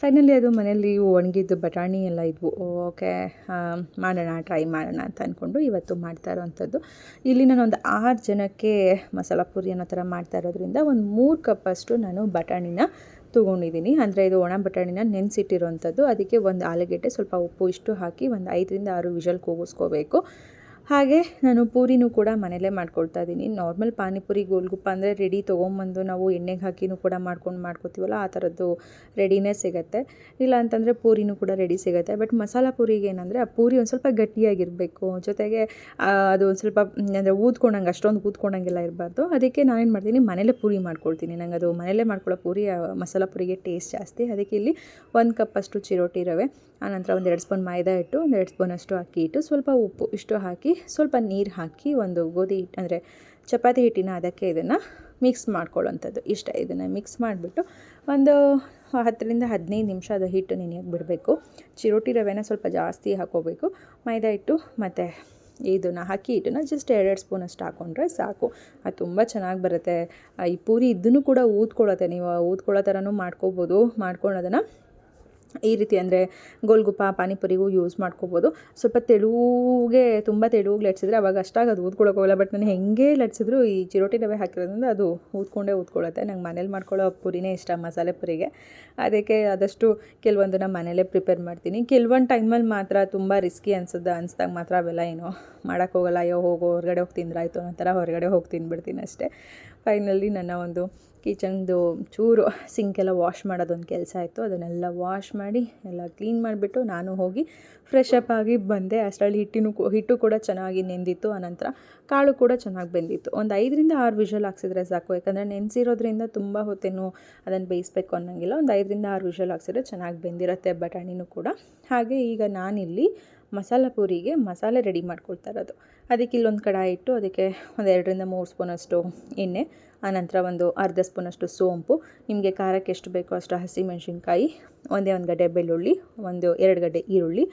ಫೈನಲಿ ಅದು ಮನೇಲಿ ಒಣಗಿದ್ದು ಬಟಾಣಿ ಎಲ್ಲ ಇದ್ವು. ಓಕೆ ಮಾಡೋಣ ಟ್ರೈ ಮಾಡೋಣ ಅಂತ ಅಂದ್ಕೊಂಡು ಇವತ್ತು ಮಾಡ್ತಾ ಇರೋವಂಥದ್ದು ಇಲ್ಲಿ ನಾನು ಒಂದು ಆರು ಜನಕ್ಕೆ ಮಸಾಲ ಪುರಿ ಅನ್ನೋ ಥರ ಮಾಡ್ತಾ ಇರೋದ್ರಿಂದ ಒಂದು ಮೂರು ಕಪ್ಪಷ್ಟು ನಾನು ಬಟಾಣಿನ ತೊಗೊಂಡಿದ್ದೀನಿ. ಅಂದರೆ ಇದು ಒಣ ಬಟಾಣಿನ ನೆನೆಸಿಟ್ಟಿರೋವಂಥದ್ದು. ಅದಕ್ಕೆ ಒಂದು ಆಲೂಗೆಡ್ಡೆ ಸ್ವಲ್ಪ ಉಪ್ಪು ಇಷ್ಟು ಹಾಕಿ ಒಂದು ಐದರಿಂದ ಆರು ವಿಷಲ್ ಕೂಗಿಸ್ಕೋಬೇಕು. ಹಾಗೆ ನಾನು ಪೂರಿನೂ ಕೂಡ ಮನೇಲೇ ಮಾಡ್ಕೊಳ್ತಾ ಇದ್ದೀನಿ. ನಾರ್ಮಲ್ ಪಾನಿಪುರಿ ಗೋಲ್ಗುಪ್ಪ ಅಂದರೆ ರೆಡಿ ತೊಗೊಂಬಂದು ನಾವು ಎಣ್ಣೆಗೆ ಹಾಕಿನೂ ಕೂಡ ಮಾಡ್ಕೊಂಡು ಮಾಡ್ಕೋತೀವಲ್ಲ, ಆ ಥರದ್ದು ರೆಡಿನೇ ಸಿಗುತ್ತೆ. ಇಲ್ಲ ಅಂತಂದರೆ ಪೂರಿನೂ ಕೂಡ ರೆಡಿ ಸಿಗುತ್ತೆ. ಬಟ್ ಮಸಾಲ ಪೂರಿಗೆ ಏನಂದರೆ, ಆ ಪೂರಿ ಒಂದು ಸ್ವಲ್ಪ ಗಟ್ಟಿಯಾಗಿರಬೇಕು. ಜೊತೆಗೆ ಅದು ಒಂದು ಸ್ವಲ್ಪ ಅಂದರೆ ಊದ್ಕೊಂಡಂಗೆ, ಅಷ್ಟೊಂದು ಊದ್ಕೊಂಡಂಗೆಲ್ಲ ಇರಬಾರ್ದು. ಅದಕ್ಕೆ ನಾನೇನು ಮಾಡ್ತೀನಿ ಮನೇಲೇ ಪೂರಿ ಮಾಡ್ಕೊಳ್ತೀನಿ. ನಂಗೆ ಅದು ಮನೇಲೇ ಮಾಡ್ಕೊಳ್ಳೋ ಪೂರಿ ಮಸಾಲ ಪೂರಿಗೆ ಟೇಸ್ಟ್ ಜಾಸ್ತಿ. ಅದಕ್ಕೆ ಇಲ್ಲಿ ಒಂದು ಕಪ್ ಅಷ್ಟು ಚಿರೋಟಿ ರವೆ ಆನಂತರ ಒಂದು ಎರಡು ಸ್ಪೂನ್ ಮೈದಾ ಹಿಟ್ಟು, ಒಂದು ಎರಡು ಸ್ಪೂನಷ್ಟು ಅಕ್ಕಿ ಇಟ್ಟು ಸ್ವಲ್ಪ ಉಪ್ಪು ಇಷ್ಟು ಹಾಕಿ ಸ್ವಲ್ಪ ನೀರು ಹಾಕಿ ಒಂದು ಗೋಧಿ ಹಿಟ್ಟು ಅಂದರೆ ಚಪಾತಿ ಹಿಟ್ಟಿನ ಅದಕ್ಕೆ ಇದನ್ನು ಮಿಕ್ಸ್ ಮಾಡ್ಕೊಳ್ಳೋಂಥದ್ದು. ಇಷ್ಟ, ಇದನ್ನು ಮಿಕ್ಸ್ ಮಾಡಿಬಿಟ್ಟು ಒಂದು ಹತ್ತರಿಂದ ಹದಿನೈದು ನಿಮಿಷ ಅದು ಹಿಟ್ಟು ನೆನೆಯೋಕ್ಕೆ ಬಿಡಬೇಕು. ಚಿರೋಟಿ ರವೆನ ಸ್ವಲ್ಪ ಜಾಸ್ತಿ ಹಾಕೋಬೇಕು. ಮೈದಾ ಹಿಟ್ಟು ಮತ್ತು ಇದನ್ನು ಹಾಕಿ ಹಿಟ್ಟನ್ನ ಜಸ್ಟ್ ಎರಡೆರಡು ಸ್ಪೂನ್ ಅಷ್ಟು ಹಾಕ್ಕೊಂಡ್ರೆ ಸಾಕು. ಅದು ತುಂಬ ಚೆನ್ನಾಗಿ ಬರುತ್ತೆ. ಈ ಪೂರಿ ಇದನ್ನು ಕೂಡ ಊದ್ಕೊಳ್ಳುತ್ತೆ. ನೀವು ಊದ್ಕೊಳ್ಳೋ ಥರನೂ ಮಾಡ್ಕೋಬೋದು. ಮಾಡ್ಕೊಂಡು ಅದನ್ನು ಈ ರೀತಿ ಅಂದರೆ ಗೋಲ್ಗುಪ್ಪ, ಪಾನಿಪುರಿಗೂ ಯೂಸ್ ಮಾಡ್ಕೋಬೋದು. ಸ್ವಲ್ಪ ತೆಳುಗೆ, ತುಂಬ ತೆಳುಗೆ ಲಟ್ಸಿದ್ರೆ ಅವಾಗ ಅಷ್ಟಾಗಿ ಅದು ಊದ್ಕೊಳ್ಳೋಕ್ಕೋಗಲ್ಲ ಬಟ್ ನಾನು ಹೆಂಗೆ ಲಟ್ಸಿದ್ರು ಈ ಚಿರೋಟಿ ರವೆ ಹಾಕಿರೋದ್ರಿಂದ ಅದು ಊದ್ಕೊಂಡೇ ಊದ್ಕೊಳ್ಳುತ್ತೆ ನಂಗೆ ಮನೇಲಿ ಮಾಡ್ಕೊಳ್ಳೋ ಪುರಿನೇ ಇಷ್ಟ ಮಸಾಲೆ ಪುರಿಗೆ. ಅದಕ್ಕೆ ಆದಷ್ಟು ಕೆಲವೊಂದನ್ನ ಮನೇಲೇ ಪ್ರಿಪೇರ್ ಮಾಡ್ತೀನಿ. ಕೆಲವೊಂದು ಟೈಮಲ್ಲಿ ಮಾತ್ರ ತುಂಬ ರಿಸ್ಕಿ ಅನ್ಸುತ್ತೆ. ಅನ್ಸ್ದಾಗ ಮಾತ್ರ ಅವೆಲ್ಲ ಏನೋ ಮಾಡೋಕ್ಕೋಗಲ್ಲ. ಅಯ್ಯೋ ಹೋಗೋ, ಹೊರಗಡೆ ಹೋಗಿ ತಿಂದ್ರಾಯ್ತು ಅನ್ನೋ ಥರ ಹೊರಗಡೆ ಹೋಗಿ ತಿಂದ್ಬಿಡ್ತೀನಿ ಅಷ್ಟೇ. ಫೈನಲಿ ನನ್ನ ಒಂದು ಕಿಚನ್ದು ಚೂರು ಸಿಂಕೆಲ್ಲ ವಾಶ್ ಮಾಡೋದೊಂದು ಕೆಲಸ ಆಯಿತು. ಅದನ್ನೆಲ್ಲ ವಾಶ್ ಮಾಡಿ ಎಲ್ಲ ಕ್ಲೀನ್ ಮಾಡಿಬಿಟ್ಟು ನಾನು ಹೋಗಿ ಫ್ರೆಶ್ ಅಪ್ ಆಗಿ ಬಂದೆ. ಅಷ್ಟರಲ್ಲಿ ಹಿಟ್ಟಿನೂ ಹಿಟ್ಟು ಕೂಡ ಚೆನ್ನಾಗಿ ನೆಂದಿತ್ತು. ಆನಂತರ ಕಾಳು ಕೂಡ ಚೆನ್ನಾಗಿ ಬೆಂದಿತ್ತು. ಒಂದು ಐದರಿಂದ ಆರು ವಿಷಲ್ ಹಾಕ್ಸಿದ್ರೆ ಸಾಕು. ಯಾಕಂದರೆ ನೆನೆಸಿರೋದ್ರಿಂದ ತುಂಬ ಹೊತ್ತೇನು ಅದನ್ನು ಬೇಯಿಸ್ಬೇಕು ಅನ್ನೋಂಗಿಲ್ಲ. ಒಂದು ಐದರಿಂದ ಆರು ವಿಷಲ್ ಹಾಕ್ಸಿದ್ರೆ ಚೆನ್ನಾಗಿ ಬೆಂದಿರುತ್ತೆ ಬಟಾಣಿನೂ ಕೂಡ. ಹಾಗೆ ಈಗ ನಾನಿಲ್ಲಿ ಮಸಾಲ ಪೂರಿಗೆ ಮಸಾಲೆ ರೆಡಿ ಮಾಡ್ಕೊಳ್ತಾ ಇರೋದು. ಅದಕ್ಕೆ ಇಲ್ಲೊಂದು ಕಡಾಯಿ ಇಟ್ಟು ಅದಕ್ಕೆ ಒಂದು ಎರಡರಿಂದ ಮೂರು ಸ್ಪೂನಷ್ಟು ಎಣ್ಣೆ ಆನಂತರ ಒಂದು ಅರ್ಧ ಸ್ಪೂನಷ್ಟು ಸೋಂಪು. ನಿಮಗೆ ಖಾರಕ್ಕೆ ಎಷ್ಟು ಬೇಕೋ ಅಷ್ಟು ಹಸಿಮೆಣಸಿನ್ಕಾಯಿ, ಒಂದೇ ಒಂದು ಗಡ್ಡೆ ಬೆಳ್ಳುಳ್ಳಿ, ಒಂದು ಎರಡು ಗಡ್ಡೆ ಈರುಳ್ಳಿ,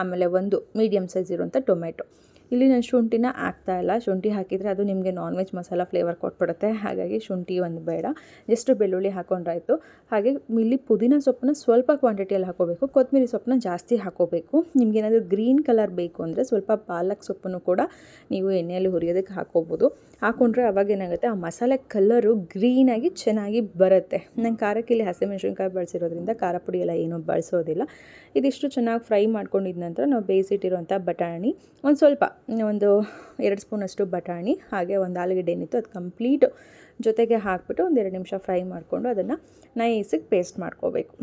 ಆಮೇಲೆ ಒಂದು ಮೀಡಿಯಮ್ ಸೈಜ್ ಇರುವಂಥ ಟೊಮೆಟೊ ಇಲ್ಲಿ ನಾನು ಶುಂಠಿನ ಹಾಕ್ತಾ ಇಲ್ಲ. ಶುಂಠಿ ಹಾಕಿದರೆ ಅದು ನಿಮಗೆ ನಾನ್ ವೆಜ್ ಮಸಾಲ ಫ್ಲೇವರ್ ಕೊಟ್ಬಿಡುತ್ತೆ. ಹಾಗಾಗಿ ಶುಂಠಿ ಒಂದು ಬೇಡ. ಜಸ್ಟ್ ಬೆಳ್ಳುಳ್ಳಿ ಹಾಕೊಂಡ್ರಾಯ್ತು. ಹಾಗೆ ಇಲ್ಲಿ ಪುದೀನ ಸೊಪ್ಪನ್ನ ಸ್ವಲ್ಪ ಕ್ವಾಂಟಿಟಿಯಲ್ಲಿ ಹಾಕೋಬೇಕು. ಕೊತ್ತಂಬರಿ ಸೊಪ್ಪನ್ನ ಜಾಸ್ತಿ ಹಾಕೋಬೇಕು. ನಿಮಗೇನಾದರೂ ಗ್ರೀನ್ ಕಲರ್ ಬೇಕು ಅಂದರೆ ಸ್ವಲ್ಪ ಪಾಲಕ್ ಸೊಪ್ಪನ್ನು ಕೂಡ ನೀವು ಎಣ್ಣೆಯಲ್ಲಿ ಹುರಿಯೋದಕ್ಕೆ ಹಾಕೋಬೋದು. ಹಾಕೊಂಡ್ರೆ ಅವಾಗ ಏನಾಗುತ್ತೆ? ಆ ಮಸಾಲೆ ಕಲರು ಗ್ರೀನಾಗಿ ಚೆನ್ನಾಗಿ ಬರುತ್ತೆ. ನಂಗೆ ಖಾರಕ್ಕೆ ಇಲ್ಲಿ ಹಸಿಮೆಣಸಿನ್ಕಾಯಿ ಬಳಸಿರೋದ್ರಿಂದ ಖಾರ ಪುಡಿ ಎಲ್ಲ ಏನೂ ಬಳಸೋದಿಲ್ಲ. ಇದಿಷ್ಟು ಚೆನ್ನಾಗಿ ಫ್ರೈ ಮಾಡ್ಕೊಂಡಿದ ನಂತರ ನಾವು ಬೇಯಿಸಿಟ್ಟಿರುವಂಥ ಬಟಾಣಿ. ಒಂದು ಸ್ವಲ್ಪ ಒಂದು ಎರಡು ಸ್ಪೂನಷ್ಟು ಬಟಾಣಿ, ಹಾಗೆ ಒಂದು ಆಲೂಗಡ್ಡೆ ಏನಿತ್ತು ಅದು ಕಂಪ್ಲೀಟ್ ಜೊತೆಗೆ ಹಾಕ್ಬಿಟ್ಟು ಒಂದು ಎರಡು ನಿಮಿಷ ಫ್ರೈ ಮಾಡಿಕೊಂಡು ಅದನ್ನು ನೈಸಿಗೆ ಪೇಸ್ಟ್ ಮಾಡ್ಕೋಬೇಕು.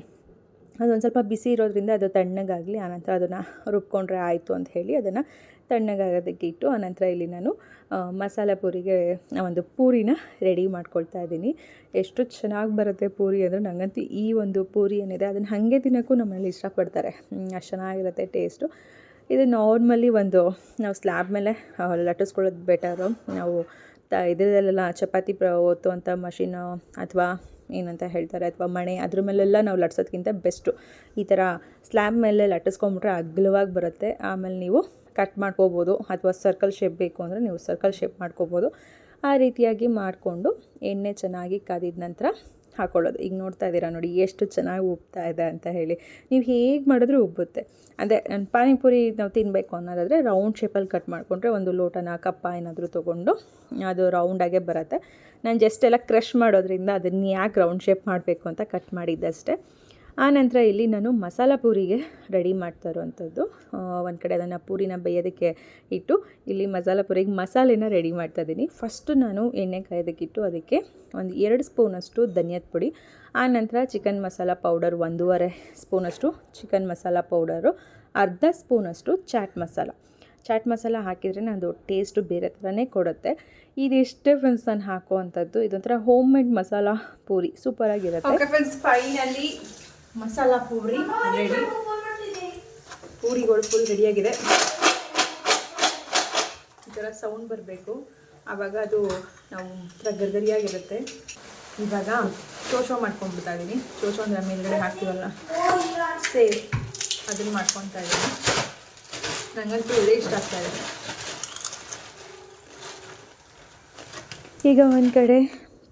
ಅದೊಂದು ಸ್ವಲ್ಪ ಬಿಸಿ ಇರೋದ್ರಿಂದ ಅದು ತಣ್ಣಗಾಗಲಿ, ಆನಂತರ ಅದನ್ನು ರುಬ್ಕೊಂಡ್ರೆ ಆಯಿತು ಅಂತ ಹೇಳಿ ಅದನ್ನು ತಣ್ಣಗಾಗೋದಕ್ಕೆ ಇಟ್ಟು, ಆನಂತರ ಇಲ್ಲಿ ನಾನು ಮಸಾಲೆ ಪೂರಿಗೆ ಒಂದು ಪೂರಿನ ರೆಡಿ ಮಾಡ್ಕೊಳ್ತಾ ಇದ್ದೀನಿ. ಎಷ್ಟು ಚೆನ್ನಾಗಿ ಬರುತ್ತೆ ಪೂರಿ ಅಂದರೆ ನನಗಂತೂ ಈ ಒಂದು ಪೂರಿ ಏನಿದೆ, ಅದನ್ನು ಹಾಗೆ ತಿನ್ನೋಕ್ಕೂ ನಮ್ಮಲ್ಲಿ ಇಷ್ಟಪಡ್ತಾರೆ. ಅಷ್ಟು ಚೆನ್ನಾಗಿರುತ್ತೆ ಟೇಸ್ಟು. ಇದು ನಾರ್ಮಲಿ ಒಂದು ನಾವು ಸ್ಲ್ಯಾಬ್ ಮೇಲೆ ಲಟ್ಟಿಸ್ಕೊಳ್ಳೋದು ಬೆಟರು. ನಾವು ತ, ಇದರಲ್ಲೆಲ್ಲ ಚಪಾತಿ ಪ್ರ ಒತ್ತುವಂಥ ಮಷೀನು ಅಥವಾ ಏನಂತ ಹೇಳ್ತಾರೆ, ಅಥವಾ ಮಣೆ, ಅದ್ರ ಮೇಲೆಲ್ಲ ನಾವು ಲಟ್ಸೋದಕ್ಕಿಂತ ಬೆಸ್ಟು. ಈ ಥರ ಸ್ಲ್ಯಾಬ್ ಮೇಲೆ ಲಟ್ಟಿಸ್ಕೊಂಬಿಟ್ರೆ ಅಗ್ಲವಾಗಿ ಬರುತ್ತೆ. ಆಮೇಲೆ ನೀವು ಕಟ್ ಮಾಡ್ಕೋಬೋದು, ಅಥವಾ ಸರ್ಕಲ್ ಶೇಪ್ ಬೇಕು ಅಂದರೆ ನೀವು ಸರ್ಕಲ್ ಶೇಪ್ ಮಾಡ್ಕೋಬೋದು. ಆ ರೀತಿಯಾಗಿ ಮಾಡಿಕೊಂಡು ಎಣ್ಣೆ ಚೆನ್ನಾಗಿ ಕಾದಿದ ನಂತರ ಹಾಕೊಳ್ಳೋದು. ಈಗ ನೋಡ್ತಾ ಇದ್ದೀರಾ ನೋಡಿ, ಎಷ್ಟು ಚೆನ್ನಾಗಿ ಉಬ್ತಾ ಇದೆ ಅಂತ ಹೇಳಿ. ನೀವು ಹೇಗೆ ಮಾಡಿದ್ರೂ ಉಬ್ಬುತ್ತೆ. ಅದೇ ನಾನು ಪಾನಿಪುರಿ ನಾವು ತಿನ್ನಬೇಕು ಅನ್ನೋದಾದರೆ ರೌಂಡ್ ಶೇಪಲ್ಲಿ ಕಟ್ ಮಾಡಿಕೊಂಡ್ರೆ ಒಂದು ಲೋಟನ, ಕಪ್ಪ ಏನಾದರೂ ತೊಗೊಂಡು ಅದು ರೌಂಡಾಗೆ ಬರುತ್ತೆ. ನಾನು ಜಸ್ಟ್ ಎಲ್ಲ ಕ್ರಷ್ ಮಾಡೋದ್ರಿಂದ ಅದನ್ನು ಯಾಕೆ ರೌಂಡ್ ಶೇಪ್ ಮಾಡಬೇಕು ಅಂತ ಕಟ್ ಮಾಡಿದ್ದಷ್ಟೇ. ಆನಂತರ ಇಲ್ಲಿ ನಾನು ಮಸಾಲ ಪೂರಿಗೆ ರೆಡಿ ಮಾಡ್ತಾ ಇರುವಂಥದ್ದು. ಒಂದು ಕಡೆ ಅದನ್ನು ಪೂರಿನ ಬೇಯೋದಕ್ಕೆ ಇಟ್ಟು ಇಲ್ಲಿ ಮಸಾಲ ಪೂರಿಗೆ ಮಸಾಲೆನ ರೆಡಿ ಮಾಡ್ತಾ ಇದ್ದೀನಿ. ಫಸ್ಟು ನಾನು ಎಣ್ಣೆ ಕಾಯೋದಕ್ಕಿಟ್ಟು ಅದಕ್ಕೆ ಒಂದು ಎರಡು ಸ್ಪೂನಷ್ಟು ಧನಿಯದ ಪುಡಿ ಆನಂತರ ಚಿಕನ್ ಮಸಾಲ ಪೌಡರ್ ಒಂದೂವರೆ ಸ್ಪೂನಷ್ಟು ಚಿಕನ್ ಮಸಾಲ ಪೌಡರು ಅರ್ಧ ಸ್ಪೂನಷ್ಟು ಚಾಟ್ ಮಸಾಲ ಚಾಟ್ ಮಸಾಲ ಹಾಕಿದರೆ ಅದು ಟೇಸ್ಟು ಬೇರೆ ಥರನೇ ಕೊಡುತ್ತೆ. ಇದಿಷ್ಟೇ ಫ್ರೆಂಡ್ಸ್ ನಾನು ಹಾಕುವಂಥದ್ದು, ಇದೊಂಥರ home made masala puri ಸೂಪರಾಗಿರುತ್ತೆ friends finally masala puri. Ready ಪೂರಿಗಳು full ರೆಡಿಯಾಗಿದೆ ಈ ಥರ ಸೌಂಡ್ ಬರಬೇಕು. ಆವಾಗ ಅದು ನಾವು ಒಂಥರ ಗರ್ಗರಿಯಾಗಿರುತ್ತೆ. ಇವಾಗ ಚೋಚೋ ಮಾಡ್ಕೊಂಡ್ಬಿಡ್ತಾ ಇದ್ದೀನಿ ಚೋಚೋ ಅಂದರೆ ಮೇಲ್ಗಡೆ ಹಾಕ್ತೀವಲ್ಲ? ಸೇವ್ ಅದನ್ನು ಮಾಡ್ಕೊತಾ ಇದ್ದೀನಿ ನನಗಂತೂ ಇದೇ ಇಷ್ಟ ಆಗ್ತಾಯಿದೆ ಇದೆ. ಈಗ ಒಂದು ಕಡೆ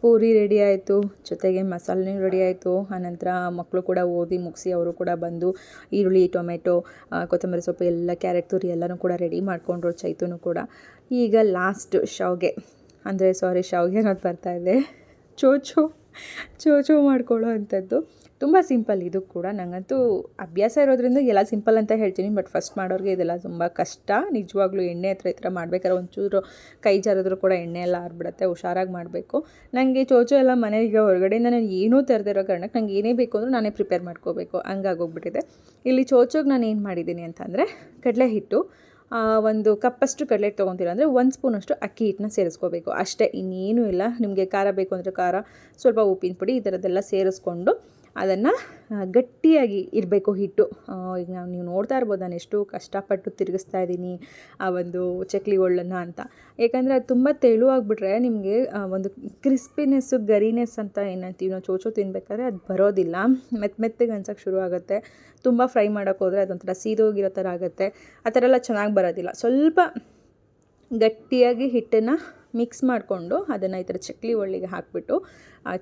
ಪೂರಿ ರೆಡಿ ಆಯಿತು, ಜೊತೆಗೆ ಮಸಾಲೆ ರೆಡಿ ಆಯಿತು. ಆನಂತರ ಮಕ್ಕಳು ಕೂಡ ಓದಿ ಮುಗಿಸಿ ಅವರು ಕೂಡ ಬಂದು ಈರುಳ್ಳಿ, ಟೊಮೆಟೊ ಕೊತ್ತಂಬರಿ ಸೊಪ್ಪು, ಎಲ್ಲ ಕ್ಯಾರೆಟ್, ತುರಿ ಎಲ್ಲನೂ ಕೂಡ ರೆಡಿ ಮಾಡಿಕೊಂಡ್ರು ಚೈತುನು ಕೂಡ. ಈಗ ಲಾಸ್ಟ್ ಶಾವ್ಗೆ. ಅಂದರೆ ಸಾರಿ ಶಾವ್ಗೆ ಅನ್ನೋದು ಬರ್ತಾ ಇದೆ. ಚೋಚೋ ಚೋಚೋ ಮಾಡ್ಕೊಳ್ಳೋ ಅಂಥದ್ದು. ತುಂಬ ಸಿಂಪಲ್. ಇದು ಕೂಡ ನನಗಂತೂ ಅಭ್ಯಾಸ ಇರೋದ್ರಿಂದ ಎಲ್ಲ ಸಿಂಪಲ್ ಅಂತ ಹೇಳ್ತೀನಿ. ಬಟ್ ಫಸ್ಟ್ ಮಾಡೋರಿಗೆ ಇದೆಲ್ಲ ತುಂಬ ಕಷ್ಟ. ನಿಜವಾಗ್ಲೂ ಎಣ್ಣೆ ಹತ್ರ ಥರ ಮಾಡ್ಬೇಕಾದ್ರೆ ಒಂಚೂರು ಕೈ ಜಾರಿದ್ರು ಕೂಡ ಎಣ್ಣೆ ಎಲ್ಲ ಆರ್ಬಿಡುತ್ತೆ, ಹುಷಾರಾಗಿ ಮಾಡಬೇಕು. ನನಗೆ ಚೋಚೋ ಎಲ್ಲ ಮನೆಗೆ ಹೊರಗಡೆಯಿಂದ ನಾನು ಏನೂ ತೆರೆದಿರೋ ಕಾರಣಕ್ಕೆ ನಂಗೆ ಏನೇ ಬೇಕು ಅಂದರೂ ನಾನೇ ಪ್ರಿಪೇರ್ ಮಾಡ್ಕೋಬೇಕು. ಹಂಗಾಗೋಗ್ಬಿಟ್ಟಿದೆ ಇಲ್ಲಿ ಚೋಚೋಗೆ ನಾನು ಏನು ಮಾಡಿದ್ದೀನಿ ಅಂತಂದರೆ ಕಡಲೆ ಹಿಟ್ಟು ಒಂದು ಕಪ್ಪಷ್ಟು ಕಡಲೆ ತೊಗೊತೀರ ಅಂದರೆ ಒಂದು ಸ್ಪೂನಷ್ಟು ಅಕ್ಕಿ ಹಿಟ್ಟನ್ನ ಸೇರಿಸ್ಕೋಬೇಕು. ಅಷ್ಟೇ, ಇನ್ನೇನೂ ಇಲ್ಲ. ನಿಮಗೆ ಖಾರ ಬೇಕು ಅಂದರೆ ಖಾರ, ಸ್ವಲ್ಪ ಉಪ್ಪಿನ ಪುಡಿ ಈ ಥರದ್ದೆಲ್ಲ ಸೇರಿಸ್ಕೊಂಡು ಅದನ್ನು ಗಟ್ಟಿಯಾಗಿ ಇರಬೇಕು ಹಿಟ್ಟು. ಈಗ ನಾವು, ನೀವು ನೋಡ್ತಾ ಇರ್ಬೋದು, ನಾನು ಎಷ್ಟು ಕಷ್ಟಪಟ್ಟು ತಿರುಗಿಸ್ತಾ ಇದ್ದೀನಿ ಆ ಒಂದು ಚಕ್ಲಿಗಳನ್ನ ಅಂತ. ಯಾಕಂದರೆ ಅದು ತುಂಬ ತೆಳುವಾಗಿಬಿಟ್ರೆ ನಿಮಗೆ ಒಂದು ಕ್ರಿಸ್ಪಿನೆಸ್ಸು ಗರಿನೆಸ್ ಅಂತ ಏನಂತೀವಿ, ನಾವು ಚೋಚೋ ತಿನ್ಬೇಕಾದ್ರೆ ಅದು ಬರೋದಿಲ್ಲ. ಮೆತ್ತ ಮೆತ್ತಗೆ ಅನ್ಸೋಕ್ಕೆ ಶುರು ಆಗುತ್ತೆ. ತುಂಬ ಫ್ರೈ ಮಾಡೋಕ್ಕೆ ಹೋದರೆ ಅದೊಂಥರ ಸೀದೋಗಿರೋ ಥರ ಆಗುತ್ತೆ. ಆ ಥರ ಎಲ್ಲ ಚೆನ್ನಾಗಿ ಬರೋದಿಲ್ಲ. ಸ್ವಲ್ಪ ಗಟ್ಟಿಯಾಗಿ ಹಿಟ್ಟನ್ನು ಮಿಕ್ಸ್ ಮಾಡಿಕೊಂಡು ಅದನ್ನು ಈ ಥರ ಚಕ್ಲಿ ಒಳ್ಳಿಗೆ ಹಾಕಿಬಿಟ್ಟು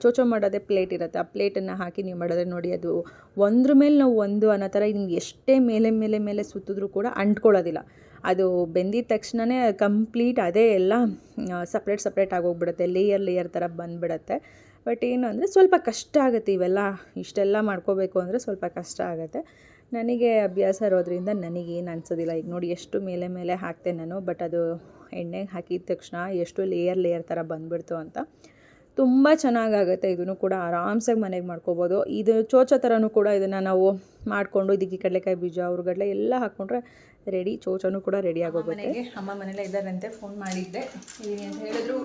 ಚೋಚೋ ಮಾಡೋದೇ ಪ್ಲೇಟ್ ಇರುತ್ತೆ. ಆ ಪ್ಲೇಟನ್ನು ಹಾಕಿ ನೀವು ಮಾಡಿದ್ರೆ ನೋಡಿ ಅದು ಒಂದ್ರ ಮೇಲೆ ನಾವು ಒಂದು ಅನ್ನೋ ಥರ ನಿಮ್ಗೆ ಎಷ್ಟೇ ಮೇಲೆ ಮೇಲೆ ಮೇಲೆ ಸುತ್ತಿದ್ರೂ ಕೂಡ ಅಂಟ್ಕೊಳ್ಳೋದಿಲ್ಲ. ಅದು ಬೆಂದಿದ ತಕ್ಷಣವೇ ಕಂಪ್ಲೀಟ್ ಅದೇ ಎಲ್ಲ ಸಪ್ರೇಟ್ ಸಪ್ರೇಟ್ ಆಗೋಗ್ಬಿಡುತ್ತೆ. ಲೇಯರ್ ಲೇಯರ್ ಥರ ಬಂದುಬಿಡುತ್ತೆ. ಬಟ್ ಏನು ಅಂದರೆ ಸ್ವಲ್ಪ ಕಷ್ಟ ಆಗುತ್ತೆ ಇವೆಲ್ಲ. ಇಷ್ಟೆಲ್ಲ ಮಾಡ್ಕೋಬೇಕು ಅಂದರೆ ಸ್ವಲ್ಪ ಕಷ್ಟ ಆಗುತ್ತೆ. ನನಗೆ ಅಭ್ಯಾಸ ಇರೋದ್ರಿಂದ ನನಗೇನು ಅನಿಸೋದಿಲ್ಲ. ಈಗ ನೋಡಿ ಎಷ್ಟು ಮೇಲೆ ಮೇಲೆ ಹಾಕ್ತೆ ನಾನು. ಬಟ್ ಅದು ಎಣ್ಣೆಗೆ ಹಾಕಿದ ತಕ್ಷಣ ಎಷ್ಟು ಲೇಯರ್ ಲೇಯರ್ ಥರ ಬಂದುಬಿಡ್ತು ಅಂತ ತುಂಬ ಚೆನ್ನಾಗಾಗುತ್ತೆ ಇದನ್ನು ಕೂಡ ಆರಾಮ್ಸಾಗಿ ಮನೆಗೆ ಮಾಡ್ಕೋಬೋದು. ಇದು ಚೋಚ ಥರನೂ ಕೂಡ ಇದನ್ನು ನಾವು ಮಾಡಿಕೊಂಡು ಇದಕ್ಕೆ ಕಡಲೆಕಾಯಿ ಬೀಜ ಅವ್ರಗಡ್ಲೆ ಎಲ್ಲ ಹಾಕ್ಕೊಂಡ್ರೆ ರೆಡಿ ಚೋಚನೂ ಕೂಡ ರೆಡಿ ಆಗೋಗುತ್ತೆ. ಮನೆಗೆ ಅಮ್ಮ ಮನೇಲೆ ಇದ್ದಾರಂತೆ ಫೋನ್ ಮಾಡಿದ್ದೆ. ಅಂತ ಹೇಳಿದ್ರು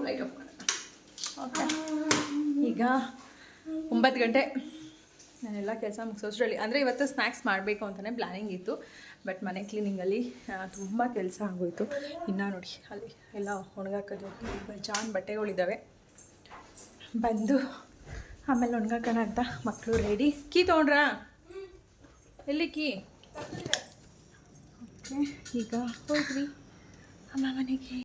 ಈಗ ಒಂಬತ್ತು ಗಂಟೆ. ನಾನೆಲ್ಲ ಕೆಲಸ ಮುಗಿಸೋಷ್ಟ್ರಲ್ಲಿ ಅಂದರೆ ಇವತ್ತು ಸ್ನ್ಯಾಕ್ಸ್ ಮಾಡಬೇಕು ಅಂತಲೇ ಪ್ಲ್ಯಾನಿಂಗ್ ಇತ್ತು. ಬಟ್ ಮನೆ ಕ್ಲೀನಿಂಗಲ್ಲಿ ತುಂಬ ಕೆಲಸ ಆಗೋಯಿತು. ಇನ್ನೂ ನೋಡಿ ಅಲ್ಲಿ ಎಲ್ಲ ಒಣಗಾಕೋದು. ಜಾನ್ ಬಟ್ಟೆಗಳಿದ್ದಾವೆ ಬಂದು ಆಮೇಲೆ ಒಣಗಾಕೋಣ ಅಂತ ಮಕ್ಕಳು ರೆಡಿ ಕೀ ತೊಗೊಂಡ್ರಾ? ಎಲ್ಲಿ ಕೀ? ಓಕೆ ಈಗ ಹೋಗ್ರಿ. ಅಮ್ಮ ಮನೆಗೆ.